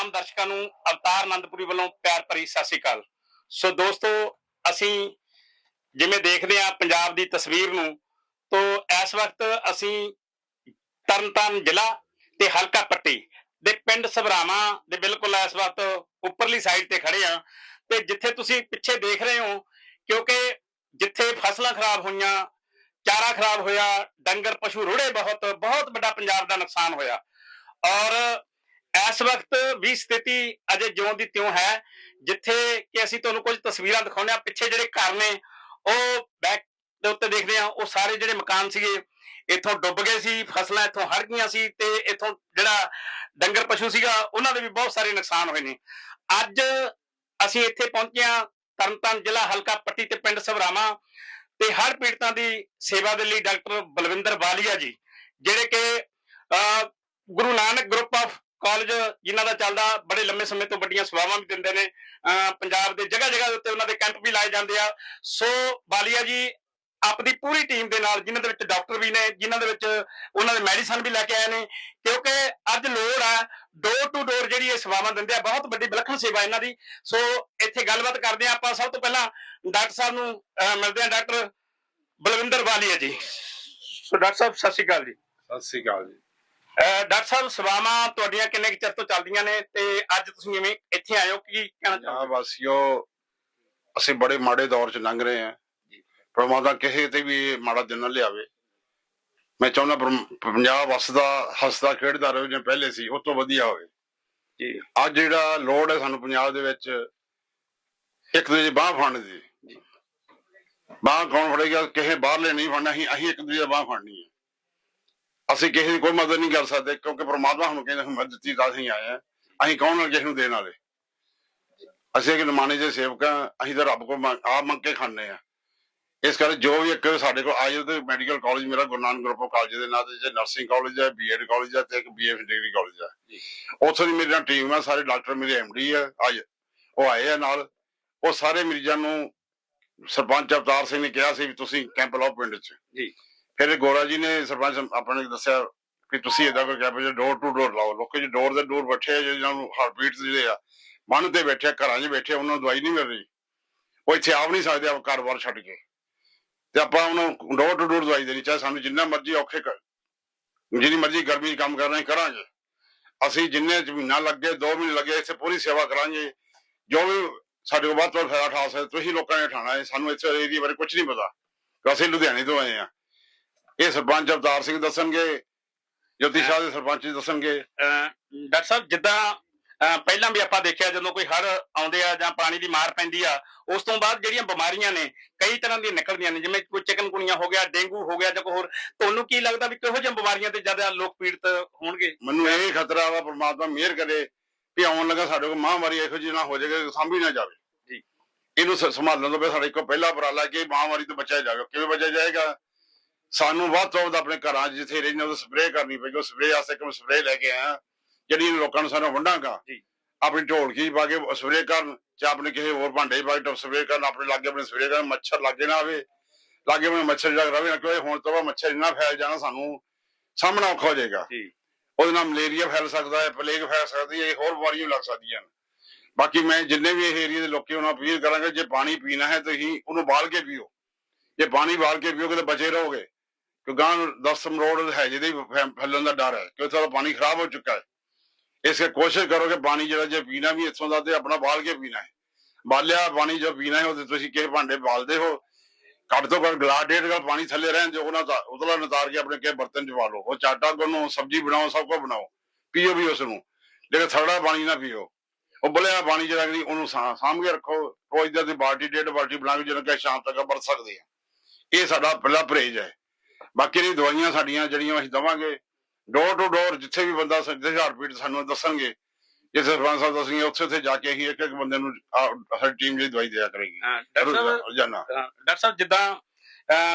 ਤਮਾਮ ਦਰਸ਼ਕਾਂ ਨੂੰ ਅਵਤਾਰ ਆਨੰਦਪੁਰੀ ਵੱਲੋਂ ਪਿਆਰ ਭਰੀ ਸਤਿ ਸ੍ਰੀ ਅਕਾਲ। ਸੋ ਦੋਸਤੋ, ਅਸੀਂ ਜਿਵੇਂ ਦੇਖਦੇ ਹਾਂ ਪੰਜਾਬ ਦੀ ਤਸਵੀਰ ਨੂੰ, ਤੋਂ ਇਸ ਵਕਤ ਅਸੀਂ ਤਰਨਤਾਰਨ ਜ਼ਿਲ੍ਹਾ ਤੇ ਹਲਕਾ ਪੱਟੀ ਦੇ ਪਿੰਡ ਸਭਰਾਵਾਂ ਦੇ ਬਿਲਕੁਲ ਇਸ ਵਕਤ ਉੱਪਰਲੀ ਸਾਈਡ ਤੇ ਖੜੇ ਆ ਤੇ ਜਿੱਥੇ ਤੁਸੀਂ ਪਿੱਛੇ ਦੇਖ ਰਹੇ ਹੋ, ਕਿਉਂਕਿ ਜਿੱਥੇ ਫਸਲਾਂ ਖਰਾਬ ਹੋਈਆਂ, ਚਾਰਾ ਖਰਾਬ ਹੋਇਆ, ਡੰਗਰ, ਪਸ਼ੂ ਰੁੜੇ ਬਹੁਤ ਬਹੁਤ ਵੱਡਾ ਪੰਜਾਬ ਦਾ ਨੁਕਸਾਨ ਹੋਇਆ। ਔਰ ਇਸ ਵਕਤ ਵੀ ਸਥਿਤੀ ਅਜੇ ਜਿਉਂ ਦੀ ਤਿਉਂ ਹੈ ਜਿੱਥੇ ਕਿ ਅਸੀਂ ਤੁਹਾਨੂੰ ਕੁਝ ਤਸਵੀਰਾਂ ਦਿਖਾਉਂਦੇ ਆ ਪਿੱਛੇ ਜਿਹੜੇ ਘਰ ਨੇ ਉਹ ਬੈਕ ਦੇ ਉੱਤੇ ਦੇਖਦੇ ਆ ਉਹ ਸਾਰੇ ਜਿਹੜੇ ਮਕਾਨ ਸੀਗੇ ਇੱਥੋਂ ਡੁੱਬ ਗਏ ਸੀ ਫਸਲਾਂ ਇੱਥੋਂ ਹੜ ਗਈਆਂ ਸੀ ਤੇ ਇੱਥੋਂ ਜਿਹੜਾ ਡੰਗਰ ਪਸ਼ੂ ਸੀਗਾ ਉਹਨਾਂ ਦੇ ਵੀ ਬਹੁਤ ਸਾਰੇ ਨੁਕਸਾਨ ਹੋਏ ਨੇ। ਅੱਜ ਅਸੀਂ ਇੱਥੇ ਪਹੁੰਚੇ ਹਾਂ ਤਰਨਤਾਰਨ ਜ਼ਿਲ੍ਹਾ ਹਲਕਾ ਪੱਟੀ ਤੇ ਪਿੰਡ ਸਵਰਾਵਾਂ ਤੇ ਹਰ ਪੀੜਤਾਂ ਦੀ ਸੇਵਾ ਦੇ ਲਈ ਡਾਕਟਰ ਬਲਵਿੰਦਰ ਵਾਲੀਆ ਜੀ ਜਿਹੜੇ ਕਿ ਅਹ, Guru Nanak group of college ਜਿਨ੍ਹਾਂ ਦਾ ਚੱਲਦਾ, ਬੜੇ ਲੰਮੇ ਸਮੇਂ ਤੋਂ ਵੱਡੀਆਂ ਸੇਵਾਵਾਂ ਵੀ ਦਿੰਦੇ ਨੇ। ਪੰਜਾਬ ਦੇ ਜਗ੍ਹਾ ਜਗ੍ਹਾ ਦੇ ਉੱਤੇ ਉਹਨਾਂ ਦੇ ਕੈਂਪ ਵੀ ਲਾਏ ਜਾਂਦੇ ਆ। ਸੋ ਵਾਲੀਆ ਜੀ ਆਪਣੀ ਪੂਰੀ ਟੀਮ ਦੇ ਨਾਲ, ਜਿਨ੍ਹਾਂ ਦੇ ਵਿੱਚ ਡਾਕਟਰ ਵੀ ਨੇ, ਜਿਨ੍ਹਾਂ ਦੇ ਵਿੱਚ ਉਹਨਾਂ ਦੇ ਮੈਡੀਸਨ ਵੀ ਲੈ ਕੇ ਆਏ ਨੇ, ਕਿਉਂਕਿ ਅੱਜ ਲੋੜ ਆ ਡੋਰ ਟੂ ਡੋਰ ਜਿਹੜੀ ਇਹ ਸੇਵਾਵਾਂ ਦਿੰਦੇ ਆ, ਬਹੁਤ ਵੱਡੀ ਵਿਲੱਖਣ ਸੇਵਾ ਇਹਨਾਂ ਦੀ। ਸੋ ਇੱਥੇ ਗੱਲਬਾਤ ਕਰਦੇ ਆ ਆਪਾਂ। ਸਭ ਤੋਂ ਪਹਿਲਾਂ ਡਾਕਟਰ ਸਾਹਿਬ ਨੂੰ ਮਿਲਦੇ ਆ ਡਾਕਟਰ ਬਲਵਿੰਦਰ ਵਾਲੀਆ ਜੀ। ਸੋ ਡਾਕਟਰ ਸਾਹਿਬ, ਸਤਿ ਸ਼੍ਰੀ ਅਕਾਲ ਜੀ। ਸਤਿ ਸ੍ਰੀ ਅਕਾਲ ਜੀ। ਡਾਕਟਰ ਸਾਹਿਬ ਸੇਵਾਵਾਂ ਤੁਹਾਡੀਆਂ ਕਿੰਨੇ ਚਿਰ ਤੋਂ ਚੱਲਦੀਆਂ ਨੇ ਤੇ ਅੱਜ ਤੁਸੀਂ ਇਵੇਂ ਇੱਥੇ ਆਏ ਹੋ ਕੀ ਕਹਿਣਾ ਚਾਹੁੰਦੇ ਹੋ ਵਾਸੀਓ ਅਸੀਂ ਬੜੇ ਮਾੜੇ ਦੌਰ ਚ ਲੰਘ ਰਹੇ ਹਾਂ। ਪਰਮਾਤਮਾ ਕਿਸੇ ਤੇ ਵੀ ਮਾੜਾ ਦਿਨ ਨਾ ਲਿਆਵੇ। ਮੈਂ ਚਾਹੁੰਦਾ ਪੰਜਾਬ ਵਸਦਾ ਹੱਸਦਾ ਖੇਡਦਾ ਰਹੇ ਜਿਵੇਂ ਪਹਿਲੇ ਸੀ ਉਹ ਤੋਂ ਵਧੀਆ ਹੋਵੇ। ਜੀ। ਅੱਜ ਜਿਹੜਾ ਲੋੜ ਹੈ ਸਾਨੂੰ ਪੰਜਾਬ ਦੇ ਵਿੱਚ ਇੱਕ ਦੂਜੇ ਦੀ ਬਾਹ ਫੜਨ ਦੀ। ਬਾਹ ਕੌਣ ਫੜੇਗਾ? ਕਿਸੇ ਬਾਹਰਲੇ ਨਹੀਂ ਫੜਨਾ ਅਸੀਂ ਅਸੀਂ ਇੱਕ ਦੂਜੇ ਦੀ ਬਾਹ ਫੜਨੀ ਹੈ। ਅਸੀਂ ਕਿਸੇ ਦੀ ਕੋਈ ਮਦਦ ਨਹੀਂ ਕਰ ਸਕਦੇ ਕਿਉਂਕਿ ਪਰਮਾਤਮਾ ਸਾਨੂੰ ਕਹਿੰਦਾ ਮਦਦ ਦਿੱਤੀ ਤਾਂ ਅਸੀਂ ਆਏ ਹਾਂ। ਅਸੀਂ ਕੌਣ ਕਿਸੇ ਨੂੰ ਦੇਣ ਵਾਲੇ? ਅਸੀਂ ਇੱਕ ਨਿਮਾਣੇ ਦੇ ਸੇਵਕ ਹਾਂ ਅਸੀਂ ਤਾਂ ਰੱਬ ਕੋਲ ਆਪ ਮੰਗ ਕੇ ਖਾਂਦੇ ਆ ਇਸ ਕਰਕੇ ਜੋ ਵੀ ਇੱਕ ਸਾਡੇ ਕੋਲ ਆਏ ਤੇ ਮੈਡੀਕਲ ਕਾਲਜ ਮੇਰਾ ਗੁਰੂ ਨਾਨਕ ਗਰੁੱਪ ਕਾਲਜ ਦੇ ਨਾਂ ਤੇ ਜੇ ਨਰਸਿੰਗ ਕਾਲਜ ਹੈ ਬੀਐਡ ਕਾਲਜ ਹੈ ਤੇ ਇੱਕ ਬੀਏ ਡਿਗਰੀ ਕਾਲਜ ਹੈ ਉੱਥੋਂ ਦੀ ਮੇਰੀ ਨਾਲ ਟੀਮ ਹੈ ਸਾਰੇ ਡਾਕਟਰ ਮੇਰੇ ਐਮਡੀ ਹੈ ਅੱਜ ਉਹ ਆਏ ਆ ਨਾਲ। ਉਹ ਸਾਰੇ ਮਰੀਜ਼ਾਂ ਨੂੰ ਸਰਪੰਚ ਅਵਤਾਰ ਸਿੰਘ ਨੇ ਕਿਹਾ ਸੀ ਵੀ ਤੁਸੀਂ ਕੈਂਪ ਲਾਓ ਪਿੰਡ 'ਚ। ਜੀ। ਫਿਰ ਗੋਰਾ ਜੀ ਨੇ ਸਰਪੰਚ ਆਪਣੇ ਨੇ ਦੱਸਿਆ ਕਿ ਤੁਸੀਂ ਇਦਾਂ ਕੋਈ ਕੈਂਪ ਜੇ ਡੋਰ ਟੂ ਡੋਰ ਲਾਓ। ਲੋਕੀ ਜੀ ਡੋਰ ਦੇ ਡੋਰ ਬੈਠੇ ਆ ਜਿਹਨਾਂ ਨੂੰ ਹਾਰਟਬੀਟ ਜਿਹੜੇ ਆ ਮਨ ਤੇ ਬੈਠੇ ਘਰਾਂ 'ਚ ਬੈਠੇ ਉਹਨਾਂ ਨੂੰ ਦਵਾਈ ਨਹੀਂ ਮਿਲ ਰਹੀ। ਉਹ ਇੱਥੇ ਆਪ ਨਹੀਂ ਸਕਦੇ, ਆਪ ਘਰ-ਬਾਰ ਛੱਡ ਕੇ। ਤੇ ਆਪਾਂ ਉਹਨੂੰ ਡੋਰ ਟੂ ਡੋਰ ਦਵਾਈ ਦੇਣੀ ਚਾਹੇ ਸਾਨੂੰ ਜਿੰਨਾ ਮਰਜ਼ੀ ਔਖੇ ਕਰ ਜਿੰਨੀ ਮਰਜ਼ੀ ਗਰਮੀ 'ਚ ਕੰਮ ਕਰਨਾ ਹੈ ਕਰਾਂਗੇ ਅਸੀਂ ਜਿੰਨੇ 'ਚ ਮਹੀਨਾ ਲੱਗੇ 2 ਮਹੀਨੇ ਲੱਗੇ, ਇੱਥੇ ਪੂਰੀ ਸੇਵਾ ਕਰਾਂਗੇ। ਜੋ ਵੀ ਸਾਡੇ ਕੋਲ ਵੱਧ ਤੋਂ ਫਾਇਦਾ ਉਠਾ ਸਕਦੇ, ਤੁਸੀਂ ਲੋਕਾਂ ਨੇ ਉਠਾਉਣਾ ਹੈ, ਸਾਨੂੰ ਇੱਥੇ ਏਰੀਆ ਬਾਰੇ ਕੁਝ ਨਹੀਂ ਪਤਾ। ਅਸੀਂ ਲੁਧਿਆਣੇ ਤੋਂ ਆਏ ਆ ਇਹ ਸਰਪੰਚ ਅਵਤਾਰ ਸਿੰਘ ਦੱਸਣਗੇ ਜੋਤੀ ਸ਼ਾਹ ਦੇ ਸਰਪੰਚ ਜੀ ਦੱਸਣਗੇ। ਡਾਕਟਰ ਸਾਹਿਬ ਜਿੱਦਾਂ ਪਹਿਲਾਂ ਵੀ ਆਪਾਂ ਦੇਖਿਆ ਜਦੋਂ ਕੋਈ ਹੜ ਆਉਂਦੇ ਆ ਜਾਂ ਪਾਣੀ ਦੀ ਮਾਰ ਪੈਂਦੀ ਆ ਉਸ ਤੋਂ ਬਾਅਦ ਜਿਹੜੀਆਂ ਬਿਮਾਰੀਆਂ ਨੇ ਕਈ ਤਰ੍ਹਾਂ ਦੀਆਂ ਨਿਕਲਦੀਆਂ ਨੇ ਜਿਵੇਂ ਕੋਈ ਚਿਕਨਗੁਨੀਆ ਹੋ ਗਿਆ ਡੇਂਗੂ ਹੋ ਗਿਆ ਜਾਂ ਕੋਈ ਹੋਰ ਤੁਹਾਨੂੰ ਕੀ ਲੱਗਦਾ ਵੀ ਕਿਹੋ ਜਿਹੀਆਂ ਬਿਮਾਰੀਆਂ ਤੇ ਜ਼ਿਆਦਾ ਲੋਕ ਪੀੜਤ ਹੋਣਗੇ? ਮੈਨੂੰ ਇਹ ਖਤਰਾ ਵਾ ਪ੍ਰਮਾਤਮਾ ਮਿਹਰ ਕਰੇ ਵੀ ਆਉਣ ਲੱਗਾ ਸਾਡੇ ਕੋਲ ਮਹਾਂਮਾਰੀ ਇਹੋ ਜਿਹੀ ਨਾ ਹੋ ਜਾਵੇ ਸਾਂਭੀ ਨਾ ਜਾਵੇ। ਜੀ। ਇਹਨੂੰ ਸੰਭਾਲਣ ਤੋਂ ਸਾਡੇ ਕੋਲ ਪਹਿਲਾ ਉਪਰਾਲਾ ਕਿ ਮਹਾਂਮਾਰੀ ਤੋਂ ਬਚਿਆ ਜਾਵੇ। ਕਿਵੇਂ ਬਚਿਆ ਜਾਏਗਾ? ਸਾਨੂੰ ਵੱਧ ਤੋਂ ਵੱਧ ਆਪਣੇ ਘਰਾਂ 'ਚ ਜਿੱਥੇ ਰਹਿੰਦੇ ਉਹ ਸਪਰੇਅ ਕਰਨੀ ਪਏਗੀ ਉਹ ਸਪਰੇਅ ਵਾਸਤੇ ਇੱਕ ਸਪਰੇਅ ਲੈ ਕੇ ਆਇਆ ਜਿਹੜੀ ਲੋਕਾਂ ਨੂੰ ਸਾਨੂੰ ਵੰਡਾਂਗਾ। ਆਪਣੀ ਢੋਲਕੀ ਪਾ ਕੇ ਸਪਰੇਅ ਕਰਨ ਜਾਂ ਆਪਣੇ ਕਿਸੇ ਹੋਰ ਭਾਂਡੇ ਪਾ ਕੇ ਸਪਰੇਅ ਕਰਨ ਆਪਣੇ ਲਾਗੇ ਆਪਣੇ ਸਪਰੇਅ ਕਰਨ ਮੱਛਰ ਲੱਗੇ ਨਾ ਆਵੇ ਲਾਗੇ ਆਪਣੇ ਮੱਛਰ ਜਾ ਰਵੇ ਕਿਉਂਕਿ ਹੁਣ ਤੋਂ ਬਾਅਦ ਮੱਛਰ ਇੰਨਾ ਫੈਲ ਜਾਣਾ ਸਾਨੂੰ ਸਾਹਮਣਾ ਔਖਾ ਹੋ ਜਾਏਗਾ। ਉਹਦੇ ਨਾਲ ਮਲੇਰੀਆ ਫੈਲ ਸਕਦਾ ਹੈ ਪਲੇਗ ਫੈਲ ਸਕਦੀ ਹੈ ਇਹ ਹੋਰ ਬਿਮਾਰੀਆਂ ਲੱਗ ਸਕਦੀਆਂ ਬਾਕੀ ਮੈਂ ਜਿੰਨੇ ਵੀ ਇਹ ਏਰੀਆ ਦੇ ਲੋਕੀ ਉਹਨਾਂ ਅਪੀਲ ਕਰਾਂਗਾ ਜੇ ਪਾਣੀ ਪੀਣਾ ਹੈ ਤੁਸੀਂ ਉਹਨੂੰ ਬਾਲ ਕੇ ਪੀਓ। ਜੇ ਪਾਣੀ ਬਾਲ ਕੇ ਪੀਓਗੇ ਤਾਂ ਬਚੇ ਰਹੋਗੇ। ਕਿਉਂਕਿ ਗਾਂ 10 ਮਰੋੜ ਹੈ ਜਿਹਦੇ ਫੈਲਣ ਦਾ ਡਰ ਹੈ ਕਿਉਂਕਿ ਸਾਡਾ ਪਾਣੀ ਖਰਾਬ ਹੋ ਚੁੱਕਾ ਹੈ। ਇਸ ਕਰਕੇ ਕੋਸ਼ਿਸ਼ ਕਰੋ ਕਿ ਪਾਣੀ ਜਿਹੜਾ ਜੇ ਪੀਣਾ ਵੀ ਇੱਥੋਂ ਦਾ ਤੇ ਆਪਣਾ ਬਾਲ ਕੇ ਪੀਣਾ ਹੈ। ਬਾਲਿਆ ਪਾਣੀ ਜੋ ਪੀਣਾ ਹੈ, ਉਹਦੇ ਤੁਸੀਂ ਕਿਸੇ ਭਾਂਡੇ ਬਾਲਦੇ ਹੋ। ਘੱਟ ਤੋਂ ਘੱਟ ਗਲਾਸ ਡੇਢ ਗਲਾਸ ਪਾਣੀ ਥੱਲੇ ਰਹਿਣ ਦਿਓ, ਉਹਨਾਂ ਦਾ ਉਤਲਾ ਨਤਾਰ ਕੇ ਆਪਣੇ ਕੇ ਬਰਤਨ ਚ ਪਾ ਲਓ। ਉਹ ਚਾਟਾ ਕੋਨੂੰ ਸਬਜ਼ੀ ਬਣਾਓ, ਸਭ ਕੁਝ ਬਣਾਓ, ਪੀਓ ਵੀ ਉਸ ਨੂੰ ਲੇਕਿਨ ਥਰੜਾ ਪਾਣੀ ਨਾ ਪੀਓ। ਉਹ ਬਲਿਆ ਪਾਣੀ ਜਿਹੜਾ ਕਿ ਉਹਨੂੰ ਸਾ- ਸਾਂਭ ਕੇ ਰੱਖੋ। ਕੋਈ ਇਦਾਂ ਦੀ ਬਾਲਟੀ, ਡੇਢ ਬਾਲਟੀ ਬਣਾ ਕੇ ਜਦੋਂ ਕਿ ਸ਼ਾਮ ਤੱਕ ਵਰਤ ਸਕਦੇ ਆ। ਇਹ ਸਾਡਾ ਪਹਿਲਾ ਪਰਹੇਜ ਹੈ। ਬਾਕੀ ਦੀ ਦਵਾਈਆਂ ਸਾਡੀਆਂ ਜਿਹੜੀਆਂ ਅਸੀਂ ਦਵਾਂਗੇ ਡੋਰ ਟੂ ਡੋਰ ਜਿੱਥੇ ਵੀ ਬੰਦਾ ਜਿੱਥੇ ਹਾਰਟਬੀਟ ਸਾਨੂੰ ਦੱਸਣਗੇ ਜਿੱਥੇ ਸਰਪੰਚ ਸਾਹਿਬ ਦੱਸਣਗੇ ਉੱਥੇ ਉੱਥੇ ਜਾ ਕੇ ਅਸੀਂ ਇੱਕ ਇੱਕ ਬੰਦੇ ਨੂੰ ਸਾਡੀ ਟੀਮ ਜਿਹੜੀ ਦਵਾਈ ਦਿਆ ਕਰੇਗੀ। ਡਾਕਟਰ ਸਾਹਿਬ ਅਹ ਡਾਕਟਰ ਸਾਹਿਬ ਜਿੱਦਾਂ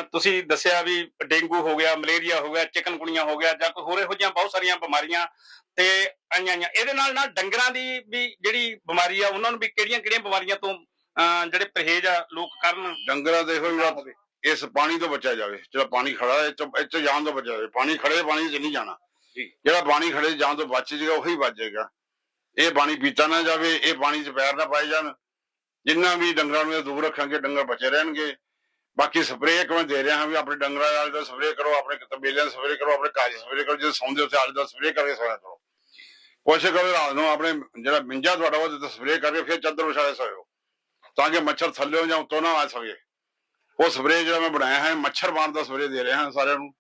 ਤੁਸੀਂ ਦੱਸਿਆ ਵੀ ਡੇਂਗੂ ਹੋ ਗਿਆ ਮਲੇਰੀਆ ਹੋ ਗਿਆ ਚਿਕਨਗੁਨੀਆ ਹੋ ਗਿਆ ਜਾਂ ਕੋਈ ਹੋਰ ਇਹੋ ਜਿਹੀਆਂ ਬਹੁਤ ਸਾਰੀਆਂ ਬਿਮਾਰੀਆਂ ਤੇ ਆਈਆਂ ਆਈਆਂ ਇਹਦੇ ਨਾਲ ਨਾਲ ਡੰਗਰਾਂ ਦੀ ਵੀ ਜਿਹੜੀ ਬਿਮਾਰੀ ਆ ਉਹਨਾਂ ਨੂੰ ਵੀ ਕਿਹੜੀਆਂ ਕਿਹੜੀਆਂ ਬਿਮਾਰੀਆਂ ਤੋਂ ਜਿਹੜੇ ਪਰਹੇਜ਼ ਆ ਲੋਕ ਕਰਨ? ਡੰਗਰਾਂ ਦੇ ਇਹੋ ਹੀ ਹੋਵੇ ਇਸ ਪਾਣੀ ਤੋਂ ਬਚਿਆ ਜਾਵੇ ਜਿਹੜਾ ਪਾਣੀ ਖੜਾ ਹੈ ਇਹ ਤੋਂ ਜਾਣ ਤੋਂ ਬਚਿਆ ਜਾਵੇ। ਪਾਣੀ ਖੜੇ ਪਾਣੀ 'ਚ ਨਹੀਂ ਜਾਣਾ। ਜੀ। ਜਿਹੜਾ ਪਾਣੀ ਖੜੇ ਜਾਣ ਤੋਂ ਬਚ ਜਾਏਗਾ ਉਹੀ ਬਚ ਜਾਏਗਾ ਇਹ ਪਾਣੀ ਪੀਤਾ ਨਾ ਜਾਵੇ ਇਹ ਪਾਣੀ 'ਚ ਪੈਰ ਨਾ ਪਾਏ ਜਾਣ। ਜਿੰਨਾ ਵੀ ਡੰਗਰਾਂ ਨੂੰ ਦੂਰ ਰੱਖਾਂਗੇ ਡੰਗਰ ਬਚੇ ਰਹਿਣਗੇ। ਬਾਕੀ ਸਪਰੇਅ ਮੈਂ ਦੇ ਰਿਹਾ ਹਾਂ ਵੀ ਆਪਣੇ ਡੰਗਰਾਂ ਨਾਲ ਦਾ ਸਪਰੇਅ ਕਰੋ ਆਪਣੇ ਤਬੇਲਿਆਂ ਦਾ ਸਪਰੇਅ ਕਰੋ ਆਪਣੇ ਘਰ ਸਪਰੇਅ ਕਰੋ ਜਦੋਂ ਸੌਂਦੇ ਉੱਤੇ ਆਲੇ ਦਾ ਸਪਰੇਅ ਕਰਕੇ ਸੋਇਆ ਕਰੋ। ਕੋਸ਼ਿਸ਼ ਕਰੋ ਰਾਤ ਨੂੰ ਆਪਣੇ ਜਿਹੜਾ ਮਿੰਜਾ ਤੁਹਾਡਾ ਉਹਦੇ ਤੇ ਸਪਰੇਅ ਕਰਕੇ ਫਿਰ ਚਾਦਰ ਵਿਛਾ ਕੇ ਸੋਇਓ। ਤਾਂ ਕਿ ਮੱਛਰ ਥੱਲੇ ਜਾਂ ਉੱਤੋਂ ਨਾ ਆ ਸਕੇ। ਉਹ ਸਪਰੇਅ ਜਿਹੜਾ ਮੈਂ ਬਣਾਇਆ ਹੈ ਮੱਛਰ ਮਾਰਨ ਦਾ ਸਪਰੇਅ ਦੇ ਰਿਹਾ ਹਾਂ ਸਾਰਿਆਂ ਨੂੰ।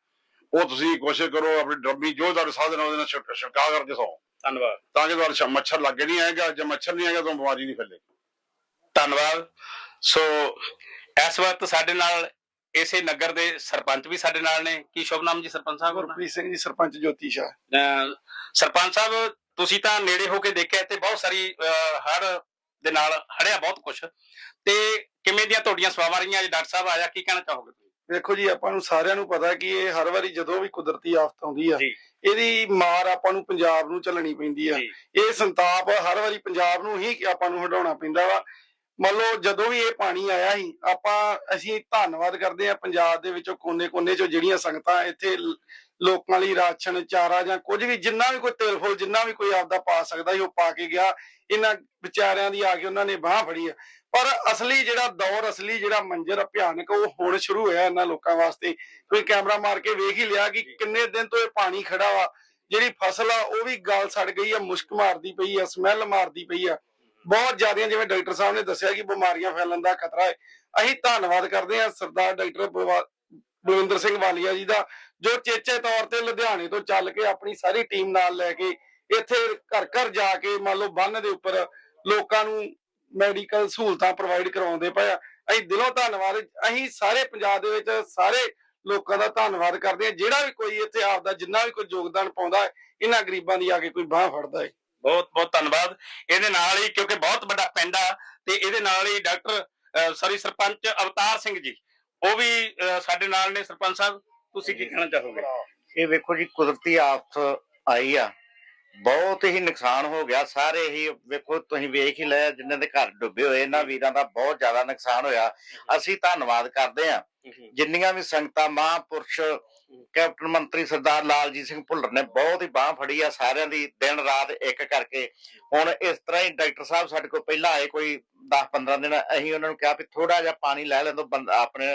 ਉਹ ਤੁਸੀਂ ਕੋਸ਼ਿਸ਼ ਕਰੋ ਆਪਣੀ ਡੱਬੀ ਜੋ ਤੁਹਾਡੇ ਸਾਧਨ ਉਹਦੇ ਨਾਲ ਛਿੜਕ- ਛਿੜਕਾਅ ਕਰਕੇ ਸੌਂ। ਧੰਨਵਾਦ। ਤਾਂ ਕਿ ਤੁਹਾਡੇ ਮੱਛਰ ਲੱਗੇ ਨਹੀਂ ਆਏਗਾ ਜੇ ਮੱਛਰ ਨਹੀਂ ਆਏਗਾ ਤਾਂ ਬਿਮਾਰੀ ਨਹੀਂ ਫੈਲੇਗੀ। ਧੰਨਵਾਦ। ਸੋ ਇਸ ਵਕਤ ਸਾਡੇ ਨਾਲ ਇਸੇ ਨਗਰ ਦੇ ਸਰਪੰਚ ਵੀ ਸਾਡੇ ਨਾਲ ਨੇ। ਕੀ ਸ਼ੁਭ ਨਾਮ ਜੀ ਸਰਪੰਚ ਸਾਹਿਬ? ਗੁਰਪ੍ਰੀਤ ਸਿੰਘ ਜੀ ਸਰਪੰਚ ਜੋਤੀ ਸ਼ਾਹ। ਸਰਪੰਚ ਸਾਹਿਬ ਤੁਸੀਂ ਤਾਂ ਨੇੜੇ ਹੋ ਕੇ ਦੇਖਿਆ ਇੱਥੇ ਬਹੁਤ ਸਾਰੀ ਹੜ ਦੇ ਨਾਲ ਹੜਿਆ ਬਹੁਤ ਕੁਝ ਤੇ ਕਿਵੇਂ ਦੀਆਂ ਤੁਹਾਡੀਆਂ ਸਵਾਵਾਂ ਰਹੀਆਂ? ਅੱਜ ਡਾਕਟਰ ਸਾਹਿਬ ਆਇਆ ਕੀ ਕਹਿਣਾ ਚਾਹੋਗੇ ਤੁਸੀਂ? ਵੇਖੋ ਜੀ ਆਪਾਂ ਨੂੰ ਸਾਰਿਆਂ ਨੂੰ ਪਤਾ ਕਿ ਇਹ ਹਰ ਵਾਰੀ ਜਦੋਂ ਵੀ ਕੁਦਰਤੀ ਆਫਤ ਆਉਂਦੀ ਆ ਜੀ। ਇਹਦੀ ਮਾਰ ਆਪਾਂ ਨੂੰ ਪੰਜਾਬ ਨੂੰ ਝੱਲਣੀ ਪੈਂਦੀ ਆ। ਜੀ। ਇਹ ਸੰਤਾਪ ਹਰ ਵਾਰੀ ਪੰਜਾਬ ਨੂੰ ਹੀ ਆਪਾਂ ਨੂੰ ਹਟਾਉਣਾ ਪੈਂਦਾ ਵਾ। ਮੰਨ ਲਓ ਜਦੋਂ ਵੀ ਇਹ ਪਾਣੀ ਆਇਆ ਸੀ ਆਪਾਂ ਅਸੀਂ ਧੰਨਵਾਦ ਕਰਦੇ ਆ ਪੰਜਾਬ ਦੇ ਵਿੱਚੋਂ ਕੋਨੇ-ਕੋਨੇ ਚੋਂ ਜਿਹੜੀਆਂ ਸੰਗਤਾਂ ਇੱਥੇ ਲੋਕਾਂ ਲਈ ਰਾਸ਼ਨ ਚਾਰਾ ਜਾਂ ਕੁਝ ਵੀ ਜਿੰਨਾ ਵੀ ਕੋਈ ਤੇਲ ਫੁੱਲ ਜਿੰਨਾ ਵੀ ਕੋਈ ਆਪਦਾ ਪਾ ਸਕਦਾ ਸੀ ਉਹ ਪਾ ਕੇ ਗਿਆ। ਇਹਨਾਂ ਵਿਚਾਰਿਆਂ ਦੀ ਆ ਕੇ ਉਹਨਾਂ ਨੇ ਬਾਹ ਫੜੀ ਆ। ਪਰ ਅਸਲੀ ਜਿਹੜਾ ਦੌਰ ਅਸਲੀ ਜਿਹੜਾ ਮੰਜ਼ਰ ਭਿਆਨਕ ਉਹ ਹੁਣ ਸ਼ੁਰੂ ਹੋਇਆ ਇਹਨਾਂ ਲੋਕਾਂ ਵਾਸਤੇ। ਕੋਈ ਕੈਮਰਾ ਮਾਰ ਕੇ ਵੇਖ ਹੀ ਲਿਆ ਕਿ ਕਿੰਨੇ ਦਿਨ ਤੋਂ ਇਹ ਪਾਣੀ ਖੜਾ ਵਾ। ਜਿਹੜੀ ਫਸਲ ਆ ਉਹ ਵੀ ਗਲ ਸੜ ਗਈ ਆ ਮੁਸ਼ਕ ਮਾਰਦੀ ਪਈ ਆ ਸਮੈਲ ਮਾਰਦੀ ਪਈ ਆ। ਬਹੁਤ ਜ਼ਿਆਦੀਆਂ ਜਿਵੇਂ ਡਾਕਟਰ ਸਾਹਿਬ ਨੇ ਦੱਸਿਆ ਕਿ ਬਿਮਾਰੀਆਂ ਫੈਲਣ ਦਾ ਖਤਰਾ ਹੈ। ਅਸੀਂ ਧੰਨਵਾਦ ਕਰਦੇ ਹਾਂ ਸਰਦਾਰ ਡਾਕਟਰ ਬਲਵਿੰਦਰ ਸਿੰਘ ਵਾਲੀਆ ਜੀ ਦਾ, ਜੋ ਚੇਚੇ ਤੌਰ ਤੇ ਲੁਧਿਆਣੇ ਤੋਂ ਚੱਲ ਕੇ ਆਪਣੀ ਸਾਰੀ ਟੀਮ ਨਾਲ ਲੈ ਕੇ ਇੱਥੇ ਘਰ ਘਰ ਜਾ ਕੇ ਮੰਨ ਲਓ ਬੰਨ ਦੇ ਉੱਪਰ ਲੋਕਾਂ ਨੂੰ ਮੈਡੀਕਲ ਸਹੂਲਤਾਂ ਪ੍ਰੋਵਾਈਡ ਕਰਵਾਉਂਦੇ ਪਏ ਆ। ਅਸੀਂ ਦਿਲੋਂ ਧੰਨਵਾਦ, ਅਸੀਂ ਸਾਰੇ ਪੰਜਾਬ ਦੇ ਵਿੱਚ ਸਾਰੇ ਲੋਕਾਂ ਦਾ ਧੰਨਵਾਦ ਕਰਦੇ ਹਾਂ। ਜਿਹੜਾ ਵੀ ਕੋਈ ਇੱਥੇ ਆਪਦਾ ਜਿੰਨਾ ਵੀ ਕੋਈ ਯੋਗਦਾਨ ਪਾਉਂਦਾ ਹੈ, ਇਹਨਾਂ ਗਰੀਬਾਂ ਦੀ ਆ ਕੇ ਕੋਈ ਬਾਹ ਫੜਦਾ ਹੈ। ਬਹੁਤ ਬਹੁਤ ਧੰਨਵਾਦ। ਇਹਦੇ ਨਾਲ ਹੀ, ਕਿਉਂਕਿ ਬਹੁਤ ਵੱਡਾ ਪਿੰਡ ਆ, ਤੇ ਇਹਦੇ ਨਾਲ ਹੀ ਡਾਕਟਰ ਸੌਰੀ ਸਰਪੰਚ ਅਵਤਾਰ ਸਿੰਘ ਜੀ। ਉਹ ਵੀ ਸਾਡੇ ਨਾਲ ਨੇ ਸਰਪੰਚ ਸਾਹਿਬ ਤੁਸੀਂ ਕੀ ਕਹਿਣਾ ਚਾਹੋਗੇ? ਇਹ ਵੇਖੋ ਜੀ ਕੁਦਰਤੀ ਆਫਤ ਆਈ ਆ। ਬਹੁਤ ਹੀ ਨੁਕਸਾਨ ਹੋ ਗਿਆ। ਸਾਰੇ ਹੀ ਵੇਖੋ ਤੁਸੀਂ ਵੇਖ ਹੀ ਲਿਆ ਜਿਨ੍ਹਾਂ ਦੇ ਘਰ ਡੁੱਬੇ ਹੋਏ ਇਹਨਾਂ ਵੀਰਾਂ ਦਾ ਬਹੁਤ ਜ਼ਿਆਦਾ ਨੁਕਸਾਨ ਹੋਇਆ। ਅਸੀਂ ਧੰਨਵਾਦ ਕਰਦੇ ਆ ਜਿੰਨੀਆਂ ਵੀ ਸੰਗਤਾਂ ਮਹਾਂਪੁਰਸ਼ ਕੈਪਟਨ ਮੰਤਰੀ ਸਰਦਾਰ ਲਾਲਜੀਤ ਸਿੰਘ ਭੁੱਲਰ ਨੇ ਬਹੁਤ ਹੀ ਬਾਹ ਫੜੀ ਆ ਸਾਰਿਆਂ ਦੀ ਦਿਨ ਰਾਤ ਇੱਕ ਕਰਕੇ। ਹੁਣ ਇਸ ਤਰ੍ਹਾਂ ਹੀ ਡਾਕਟਰ ਸਾਹਿਬ ਸਾਡੇ ਕੋਲ ਪਹਿਲਾਂ ਆਏ ਕੋਈ 10-15 ਦਿਨ, ਅਸੀਂ ਉਹਨਾਂ ਨੂੰ ਕਿਹਾ ਵੀ ਥੋੜਾ ਜਿਹਾ ਪਾਣੀ ਲੈ ਲੈਂਦੋ ਬੰਦਾ ਆਪਣੇ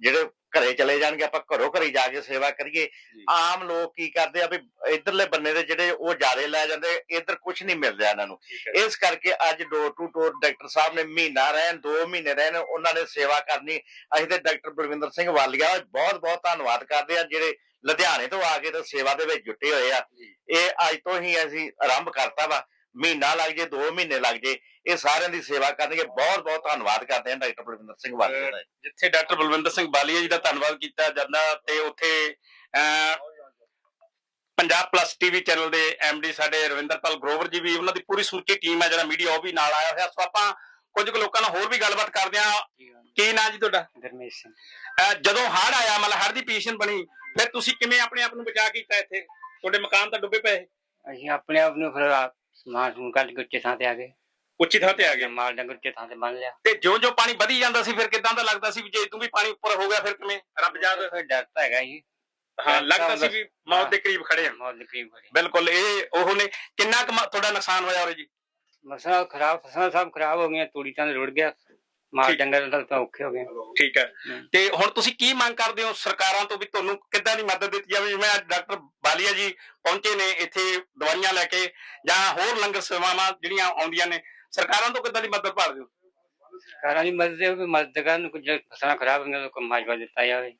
ਜਿਹੜੇ ਘਰੇ ਚਲੇ ਜਾਣਗੇ ਆਪਾਂ ਘਰੋਂ ਘਰੀ ਜਾ ਕੇ ਸੇਵਾ ਕਰੀਏ। ਆਮ ਲੋਕ ਕੀ ਕਰਦੇ ਆ ਵੀ ਇਧਰਲੇ ਬੰਨੇ ਦੇ ਜਿਹੜੇ ਉਹ ਜ਼ਿਆਦੇ ਲੈ ਜਾਂਦੇ ਇਧਰ ਕੁਝ ਨਹੀਂ ਮਿਲ ਰਿਹਾ ਇਹਨਾਂ ਨੂੰ। ਇਸ ਕਰਕੇ ਅੱਜ ਡੋਰ ਟੂ ਡੋਰ ਡਾਕਟਰ ਸਾਹਿਬ ਨੇ ਮਹੀਨਾ ਰਹਿਣ 2 ਮਹੀਨੇ ਰਹਿਣ ਉਹਨਾਂ ਨੇ ਸੇਵਾ ਕਰਨੀ। ਅਸੀਂ ਤੇ ਡਾਕਟਰ ਬਲਵਿੰਦਰ ਸਿੰਘ ਵਾਲੀਆ ਬਹੁਤ ਬਹੁਤ ਧੰਨਵਾਦ ਕਰਦੇ ਆ ਜਿਹੜੇ ਲੁਧਿਆਣੇ ਤੋਂ ਆ ਕੇ ਤੇ ਸੇਵਾ ਦੇ ਵਿੱਚ ਜੁਟੇ ਹੋਏ ਆ। ਇਹ ਅੱਜ ਤੋਂ ਹੀ ਅਸੀਂ ਆਰੰਭ ਕਰਤਾ ਵਾ। ਮਹੀਨਾ ਲੱਗ ਜੇ 2 ਮਹੀਨੇ ਲੱਗ ਜੇ ਇਹ ਸਾਰਿਆਂ ਦੀ ਸੇਵਾ ਕਰਨਗੇ। ਬਹੁਤ ਬਹੁਤ ਧੰਨਵਾਦ ਕਰਦੇ ਆ ਡਾਕਟਰ ਬਲਵਿੰਦਰ ਸਿੰਘ ਵਾਲੀਆ ਦਾ। ਜਿੱਥੇ ਡਾਕਟਰ ਬਲਵਿੰਦਰ ਸਿੰਘ ਬਾਲੀਆ ਜੀ ਦਾ ਧੰਨਵਾਦ ਕੀਤਾ ਜਾਂਦਾ ਤੇ ਉੱਥੇ ਪੰਜਾਬ ਪਲੱਸ ਟੀਵੀ ਚੈਨਲ ਦੇ ਐਮਡੀ ਸਾਡੇ ਰਵਿੰਦਰਪਾਲ ਗਰੋਵਰ ਜੀ ਵੀ ਉਹਨਾਂ ਦੀ ਪੂਰੀ ਸਮੁੱਚੀ ਟੀਮ ਹੈ ਜਿਹੜਾ ਮੀਡੀਆ ਉਹ ਵੀ ਨਾਲ ਆਇਆ ਹੋਇਆ। ਸੋ ਆਪਾਂ ਕੁਝ ਕੁ ਲੋਕਾਂ ਨਾਲ ਹੋਰ ਵੀ ਗੱਲਬਾਤ ਕਰਦੇ ਹਾਂ। ਕੀ ਨਾਂ ਜੀ ਤੁਹਾਡਾ? ਗਰਮੇਸ਼ ਸਿੰਘ। ਜਦੋਂ ਹੜ ਆਇਆ ਮਤਲਬ ਹੜ ਦੀ ਪੋਜੀਸ਼ਨ ਬਣੀ ਫਿਰ ਤੁਸੀਂ ਕਿਵੇਂ ਆਪਣੇ ਆਪ ਨੂੰ ਬਚਾ ਕੀਤਾ ਇੱਥੇ? ਤੁਹਾਡੇ ਮਕਾਨ ਤਾਂ ਡੁੱਬੇ ਪਏ। ਅਸੀਂ ਆਪਣੇ ਆਪ ਨੂੰ ਫਿਰ ਆ- ਸਮਾਨ ਸਮੂਨ ਕੱਢ ਕੇ ਉੱਚੇ ਥਾਂ ਤੇ ਆ ਗਏ। ਉੱਚੀ ਥਾਂ ਤੇ ਆ ਗਏ। ਮਾਲ ਡੰਗਰ ਉੱਚੇ ਥਾਂ ਤੇ ਬੰਨ ਲਿਆ। ਤੇ ਜਿਉਂ ਜਿਉਂ ਪਾਣੀ ਵਧੀ ਜਾਂਦਾ ਸੀ ਫਿਰ ਕਿਦਾਂ ਦਾ ਲੱਗਦਾ ਸੀ ਵੀ ਜੇ ਤੂੰ ਵੀ ਪਾਣੀ ਉੱਪਰ ਹੋ ਗਿਆ ਫਿਰ ਕਿਵੇਂ? ਰੱਬ ਜਾਗ ਫਿਰ ਡਰ ਤਾਂ ਹੈਗਾ ਜੀ। ਹਾਂ ਲੱਗਦਾ ਸੀ ਵੀ ਮੌਤ ਦੇ ਕਰੀਬ ਖੜੇ ਹਾਂ ਮੌਤ ਦੇ ਕਰੀਬ ਗਏ ਬਿਲਕੁਲ ਇਹ ਉਹ ਨੇ ਕਿੰਨਾ ਕੁ ਤੁਹਾਡਾ ਨੁਕਸਾਨ ਹੋਇਆ ਉਰੇ ਜੀ? ਮਸਲਾ ਖਰਾਬ ਫਸਲਾਂ ਸਭ ਖਰਾਬ ਹੋ ਗਈਆਂ ਤੂੜੀ ਤਾਂ ਰੁੜ ਗਿਆ। ਮਾਲ ਠੀਕ। ਡੰਗਰ ਤਾਂ ਤਾਂ ਔਖੇ ਹੋ ਗਏ। ਠੀਕ ਹੈ। ਹਮ। ਤੇ ਹੁਣ ਤੁਸੀਂ ਕੀ ਮੰਗ ਕਰਦੇ ਹੋ ਸਰਕਾਰਾਂ ਤੋਂ ਵੀ ਤੁਹਾਨੂੰ ਕਿੱਦਾਂ ਦੀ ਮਦਦ ਦਿੱਤੀ ਜਾਵੇ? ਜਿਵੇਂ ਅੱਜ ਡਾਕਟਰ ਬਾਲੀਆ ਜੀ ਪਹੁੰਚੇ ਨੇ ਇੱਥੇ ਦਵਾਈਆਂ ਲੈ ਕੇ ਜਾਂ ਹੋਰ ਲੰਗਰ ਸੇਵਾਵਾਂ ਜਿਹੜੀਆਂ ਆਉਂਦੀਆਂ ਨੇ ਸਰਕਾਰਾਂ ਤੋਂ ਕਿੱਦਾਂ ਦੀ ਮਦਦ ਭਾਲਦੇ ਹੋ? ਘਰਾਂ ਦੀ ਮਦਦ ਵੀ ਮਦਦ ਕਰਨ ਕੁਝ ਫਸਲਾਂ ਖਰਾਬ ਹੋ ਗਈਆਂ ਤਾਂ ਕੋਈ ਮਾਜਵਾ ਦਿੱਤਾ ਜਾਵੇ।